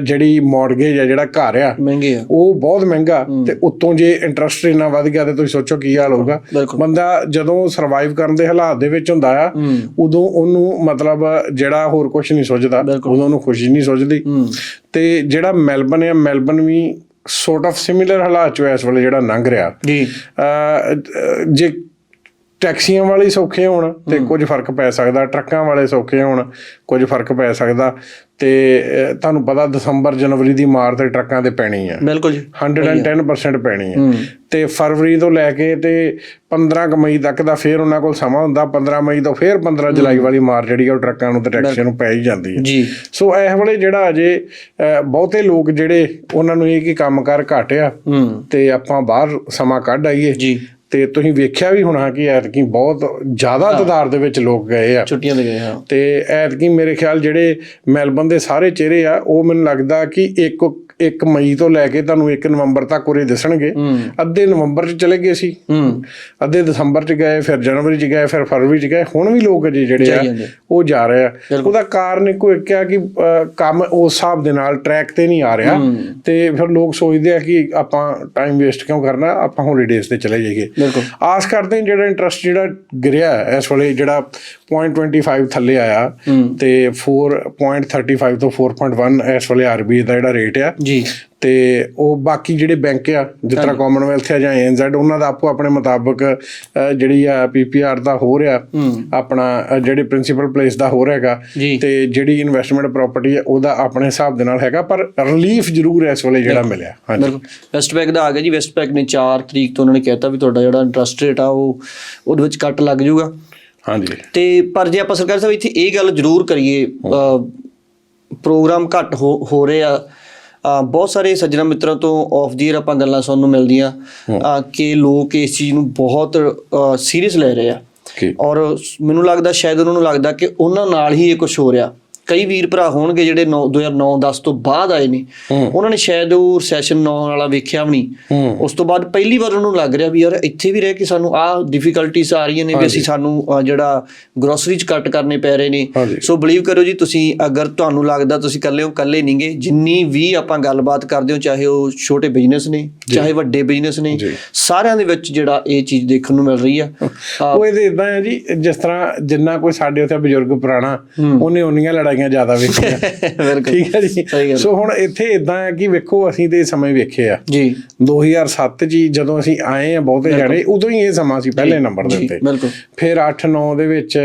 ਜਿਹੜੀ ਮਾਰਗੇਜ ਆ ਜਿਹੜਾ ਘਰ ਆ ਮਹਿੰਗੇ ਆ। ਉਹ ਬਹੁਤ ਮਹਿੰਗਾ। ਤੇ ਉੱਤੋਂ ਜੇ ਇੰਟਰਸਟ ਇੰਨਾ ਵੱਧ ਗਿਆ ਤੇ ਤੁਸੀਂ ਸੋਚੋ ਕੀ ਹਾਲ ਹੋਊਗਾ। ਬੰਦਾ ਜਦੋਂ ਸਰਵਾਈਵ ਕਰਨ ਦੇ ਹਾਲਾਤ ਦੇ ਵਿੱਚ ਹੁੰਦਾ ਆ ਉਦੋਂ ਉਹਨੂੰ ਮਤਲਬ ਜਿਹੜਾ ਹੋਰ ਕੁਝ ਨਹੀਂ ਸੋਚਦਾ ਉਦੋਂ ਉਹਨੂੰ ਖੁਸ਼ੀ ਨਹੀਂ ਸੋਚਦੀ। ਤੇ ਜਿਹੜਾ ਮੈਲਬਨ ਹੈ ਮੈਲਬਨ ਵੀ ਸੋਰਟ ਆਫ ਸਿਮਿਲਰ ਹਾਲਾਤ ਚ ਇਸ ਵੇਲੇ ਜਿਹੜਾ ਲੰਘ ਰਿਹਾ। ਜੀ। ਜੇ ਟੈਕਸੀਆਂ ਵਾਲੇ ਸੌਖੇ ਹੋਣ ਤੇ ਕੁਝ ਫ਼ਰਕ ਪੈ ਸਕਦਾ ਟਰੱਕਾਂ ਵਾਲੇ ਸੌਖੇ ਹੋਣ ਕੁਝ ਫ਼ਰਕ ਪੈ ਸਕਦਾ ਤੇ ਤੁਹਾਨੂੰ ਪਤਾ ਦਸੰਬਰ ਜਨਵਰੀ ਦੀ ਮਾਰ ਤੇ ਟਰੱਕਾਂ ਤੇ ਪੈਣੀ ਆ। ਬਿਲਕੁਲ ਜੀ। 110% ਪੈਣੀ ਹੈ। ਤੇ ਫਰਵਰੀ ਤੋਂ ਲੈ ਕੇ ਤੇ 15 ਕੁ ਮਈ ਤੱਕ ਦਾ ਫੇਰ ਉਹਨਾਂ ਕੋਲ ਸਮਾਂ ਹੁੰਦਾ 15 ਮਈ ਤੋਂ ਫੇਰ 15 ਜੁਲਾਈ ਵਾਲੀ ਮਾਰ ਜਿਹੜੀ ਆ ਉਹ ਟਰੱਕਾਂ ਨੂੰ ਤੇ ਟੈਕਸੀਆਂ ਨੂੰ ਪੈ ਹੀ ਜਾਂਦੀ ਹੈ ਜੀ। ਸੋ ਇਹ ਵੇਲੇ ਜਿਹੜਾ ਅਜੇ ਬਹੁਤੇ ਲੋਕ ਜਿਹੜੇ ਉਹਨਾਂ ਨੂੰ ਇਹ ਕਿ ਕੰਮਕਾਰ ਘੱਟ ਆ ਹੂੰ। ਤੇ ਆਪਾਂ ਬਾਹਰ ਸਮਾਂ ਕੱਢ ਆਈਏ ਜੀ। ਤੇ ਤੁਸੀਂ ਵੇਖਿਆ ਵੀ ਹੋਣਾ ਕਿ ਐਤਕੀ ਬਹੁਤ ਜ਼ਿਆਦਾ ਤਾਦਾਦ ਦੇ ਵਿੱਚ ਲੋਕ ਗਏ ਆ। ਛੁੱਟੀਆਂ ਤੇ ਗਏ ਹਾਂ। ਤੇ ਐਤਕੀ ਮੇਰੇ ਖਿਆਲ ਜਿਹੜੇ ਮੈਲਬਨ ਦੇ ਸਾਰੇ ਚਿਹਰੇ ਆ ਉਹ ਮੈਨੂੰ ਲੱਗਦਾ ਕਿ ਇੱਕ 1 ਮਈ ਤੋਂ ਲੈ ਕੇ ਤੁਹਾਨੂੰ 1 ਨਵੰਬਰ ਤੱਕ ਉਰੇ ਦਿਸਣਗੇ। ਅੱਧੇ ਨਵੰਬਰ 'ਚ ਚਲੇ ਗਏ ਸੀ। ਅੱਧੇ ਦਸੰਬਰ 'ਚ ਗਏ ਫਿਰ ਜਨਵਰੀ 'ਚ ਗਏ ਫਿਰ ਫਰਵਰੀ 'ਚ ਗਏ। ਹੁਣ ਵੀ ਲੋਕ ਅਜੇ ਜਿਹੜੇ ਆ। ਉਹ ਜਾ ਰਹੇ ਆ। ਉਹਦਾ ਕਾਰਨ ਇੱਕੋ ਇੱਕ ਆ ਕਿ ਕੰਮ ਉਸ ਹਿਸਾਬ ਦੇ ਨਾਲ ਟਰੈਕ ਤੇ ਨਹੀਂ ਆ ਰਿਹਾ। ਤੇ ਫਿਰ ਲੋਕ ਸੋਚਦੇ ਆ ਕਿ ਆਪਾਂ ਟਾਈਮ ਵੇਸਟ ਕਿਉਂ ਕਰਨਾ? ਆਪਾਂ ਹੌਲੀਡੇਜ਼ ਤੇ ਚਲੇ ਜਾਈਏ। ਆਸ ਕਰਦੇ ਹਾਂ ਜਿਹੜਾ ਇੰਟਰਸਟ ਜਿਹੜਾ ਗਿਰਿਆ ਇਸ ਵੇਲੇ ਜਿਹੜਾ 0.25 ਥੱਲੇ ਆਇਆ ਤੇ 4.35 ਤੋਂ 4.1 ਇਸ ਵੇਲੇ ਆਰਬੀਆਈ ਦਾ ਜਿਹੜਾ ਰੇਟ ਆ ਜੀ। ਤੇ ਉਹ ਬਾਕੀ ਜਿਹੜੇ ਬੈਂਕ ਆ ਜਿਸ ਤਰ੍ਹਾਂ ਕਾਮਨਵੈਲਥ ਆ ਜਾਂ ਐਨਜ਼ੈਡ ਉਹਨਾਂ ਦਾ ਆਪੋ ਆਪਣੇ ਮੁਤਾਬਕ ਜਿਹੜੀ ਆ ਪੀਪੀਆਰ ਦਾ ਹੋ ਰਿਹਾ ਆਪਣਾ ਜਿਹੜੇ ਪ੍ਰਿੰਸੀਪਲ ਪਲੇਸ ਦਾ ਹੋ ਰਿਹਾਗਾ। ਤੇ ਜਿਹੜੀ ਇਨਵੈਸਟਮੈਂਟ ਪ੍ਰਾਪਰਟੀ ਹੈ ਉਹਦਾ ਆਪਣੇ ਹਿਸਾਬ ਦੇ ਨਾਲ ਹੈਗਾ ਪਰ ਰਿਲੀਫ ਜ਼ਰੂਰ ਇਸ ਵੇਲੇ ਜਿਹੜਾ ਮਿਲਿਆ। ਹਾਂਜੀ। ਬਿਲਕੁਲ। ਵੈਸਟ ਬੈਂਕ ਦਾ ਆ ਗਿਆ ਜੀ ਵੈਸਟ ਬੈਂਕ ਨੇ 4 ਤਰੀਕ ਤੋਂ ਉਹਨਾਂ ਨੇ ਕਹਿਤਾ ਵੀ ਤੁਹਾਡਾ ਜਿਹੜਾ ਇੰਟਰਸਟ ਰੇਟ ਆ ਉਹ ਉਹਦੇ ਵਿੱਚ ਕੱਟ ਲੱਗ ਜਾਊਗਾ। ਹਾਂਜੀ। ਤੇ ਪਰ ਜੇ ਆਪਾਂ ਸਰਕਾਰ ਸਾਹਿਬ ਇੱਥੇ ਇਹ ਗੱਲ ਜ਼ਰੂਰ ਕਰੀਏ ਪ੍ਰੋਗਰਾਮ ਘੱਟ ਹੋ ਰਹੇ ਆ ਬਹੁਤ ਸਾਰੇ ਸੱਜਣਾ ਮਿੱਤਰਾਂ ਤੋਂ ਆਫ ਦੀ ਆਪਾਂ ਗੱਲਾਂ ਸੁਣਨ ਨੂੰ ਮਿਲਦੀਆਂ ਕਿ ਲੋਕ ਇਸ ਚੀਜ਼ ਨੂੰ ਬਹੁਤ ਸੀਰੀਅਸ ਲੈ ਰਹੇ ਆ। ਔਰ ਮੈਨੂੰ ਲੱਗਦਾ ਸ਼ਾਇਦ ਉਹਨਾਂ ਨੂੰ ਲੱਗਦਾ ਕਿ ਉਹਨਾਂ ਨਾਲ ਹੀ ਇਹ ਕੁਝ ਹੋ ਰਿਹਾ। ਕਈ ਵੀਰ ਭਰਾ ਹੋਣਗੇ ਜਿਹੜੇ 9 2009 10 ਤੋਂ ਬਾਅਦ ਆਏ ਨੇ। ਉਹਨਾਂ ਨੇ ਸ਼ਾਇਦ ਉਹ ਰੈਸੈਸ਼ਨ 9 ਵਾਲਾ ਵੇਖਿਆ ਵੀ ਨਹੀਂ। ਉਸ ਤੋਂ ਬਾਅਦ ਪਹਿਲੀ ਵਾਰ ਉਹਨਾਂ ਲੱਗ ਰਿਹਾ ਵੀ ਯਾਰ ਇੱਥੇ ਵੀ ਰਹਿ ਕੇ ਸਾਨੂੰ ਆਹ ਡਿਫਿਕਲਟੀਜ਼ ਆ ਰਹੀਆਂ ਨੇ ਵੀ ਅਸੀਂ ਸਾਨੂੰ ਜਿਹੜਾ ਗਰੋਸਰੀਜ਼ ਕੱਟ ਕਰਨੇ ਪੈ ਰਹੇ ਨੇ। ਸੋ ਬਲੀਵ ਕਰੋ ਜੀ ਤੁਸੀਂ ਅਗਰ ਤੁਹਾਨੂੰ ਲੱਗਦਾ ਤੁਸੀਂ ਇਕੱਲੇ ਹੋ ਇਕੱਲੇ ਨਹੀਂਗੇ ਜਿੰਨੀ ਵੀ ਆਪਾਂ ਗੱਲਬਾਤ ਕਰਦੇ ਹੋ ਚਾਹੇ ਉਹ ਛੋਟੇ ਬਿਜ਼ਨਸ ਨੇ ਚਾਹੇ ਵੱਡੇ ਬਿਜ਼ਨਸ ਨੇ। ਸਾਰਿਆਂ ਦੇ ਵਿੱਚ ਜਿਹੜਾ ਇਹ ਚੀਜ਼ ਦੇਖਣ ਨੂੰ ਮਿਲ ਰਹੀ ਆ। ਉਹ ਇਹਦੇ ਇਦਾਂ ਹੈ ਜੀ ਜਿਸ ਤਰ੍ਹਾਂ ਜਿੰਨਾ ਕੋਈ ਸਾਡੇ ਉੱਥੇ ਬਜ਼ੁਰਗ ਪੁਰਾਣਾ ਉਹਨੇ ਉਨੀਆਂ ਲੜਾਈਆਂ ਜ਼ਿਆਦਾ ਵੇਖੀਆਂ ਬਿਲਕੁਲ। ਠੀਕ ਹੈ ਜੀ। ਸੋ ਹੁਣ ਇੱਥੇ ਇਦਾਂ ਹੈ ਕਿ ਵੇਖੋ ਅਸੀਂ ਤੇ ਸਮੇਂ ਵੇਖੇ ਆ। ਜੀ। 2007 ਚ ਹੀ ਜਦੋਂ ਅਸੀਂ ਆਏ ਆ ਬਹੁਤੇ ਜਾਣੇ ਉਦੋਂ ਹੀ ਇਹ ਸਮਾਂ ਸੀ ਪਹਿਲੇ ਨੰਬਰ ਦੇ ਜੀ, ਉੱਤੇ। ਬਿਲਕੁਲ। ਫਿਰ 8-9 ਦੇ ਵਿੱਚ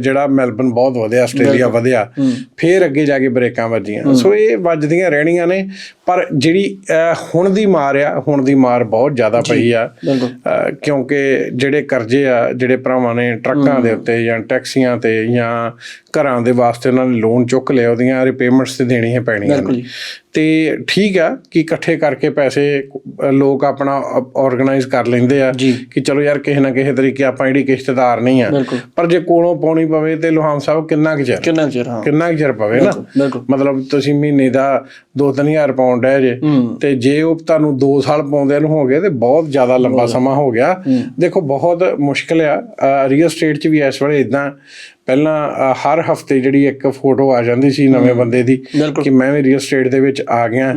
ਜਿਹੜਾ ਮੈਲਬਨ ਬਹੁਤ ਵਧਿਆ ਆਸਟ੍ਰੇਲੀਆ ਵਧਿਆ ਫਿਰ ਅੱਗੇ ਜਾ ਕੇ ਬ੍ਰੇਕਾਂ ਵੱਜੀਆਂ। ਸੋ ਇਹ ਵੱਜਦੀਆਂ ਰਹਿਣੀਆਂ ਨੇ ਪਰ ਜਿਹੜੀ ਹੁਣ ਦੀ ਮਾਰ ਆ ਹੁਣ ਦੀ ਮਾਰ ਬਹੁਤ ਜ਼ਿਆਦਾ ਪਈ ਆ। ਕਿਉਂਕਿ ਜਿਹੜੇ ਕਰਜ਼ੇ ਆ ਜਿਹੜੇ ਭਰਾਵਾਂ ਨੇ ਟਰੱਕਾਂ ਦੇ ਉੱਤੇ ਜਾਂ ਟੈਕਸੀਆਂ ਤੇ ਜਾਂ ਘਰਾਂ ਦੇ ਵਾਸਤੇ ਉਹਨਾਂ ਨੇ ਲੋਨ ਚੁੱਕ ਲਿਆ ਉਹਦੀਆਂ ਰਿਪੇਮੈਂਟਸ ਤੇ ਦੇਣੀਆਂ ਪੈਣੀਆਂ ਨੇ। ਤੇ ਠੀਕ ਆ ਕਿ ਇਕੱਠੇ ਕਰਕੇ ਪੈਸੇ ਲੋਕ ਆਪਣਾ ਆਰਗੇਨਾਈਜ਼ ਕਰ ਲੈਂਦੇ ਆ। ਕਿ ਚਲੋ ਯਾਰ ਕਿਸੇ ਨਾ ਕਿਸੇ ਤਰੀਕੇ ਆਪਾਂ ਜਿਹੜੀ ਕਿਸ਼ਤੇਦਾਰ ਨਹੀਂ ਆ। ਪਰ ਜੇ ਕੋਲੋਂ ਪਾਉਣੀ ਪਵੇ ਤੇ ਲੋਹਾਮ ਸਾਹਿਬ ਕਿੰਨਾ ਕੁ ਚਿਰ? ਕਿੰਨਾ ਚਿਰ ਹਾਂ। ਕਿੰਨਾ ਕੁ ਚਿਰ ਪਵੇ ਨਾ? ਮਤਲਬ ਤੁਸੀਂ ਮਹੀਨੇ ਦਾ 2-3000 ਪਾਉਂਡ ਹੈ ਜੇ ਤੇ ਜੇ ਉਹ ਤੁਹਾਨੂੰ 2 ਸਾਲ ਪਾਉਂਦਿਆਂ ਨੂੰ ਹੋ ਗਏ ਤੇ ਬਹੁਤ ਜ਼ਿਆਦਾ ਲੰਬਾ ਸਮਾਂ ਹੋ ਗਿਆ। ਦੇਖੋ ਬਹੁਤ ਮੁਸ਼ਕਲ ਆ। ਰੀਅਲ ਸਟੇਟ 'ਚ ਵੀ ਇਸ ਵੇਲੇ ਇਦਾਂ ਪਹਿਲਾਂ ਹਰ ਹਫ਼ਤੇ ਜਿਹੜੀ ਇੱਕ ਫੋਟੋ ਆ ਜਾਂਦੀ ਸੀ ਨਵੇਂ ਬੰਦੇ ਦੀ ਕਿ ਮੈਂ ਵੀ ਰੀਅਲ ਸਟੇਟ ਦੇ ਵਿੱਚ ਆ ਗਿਆ।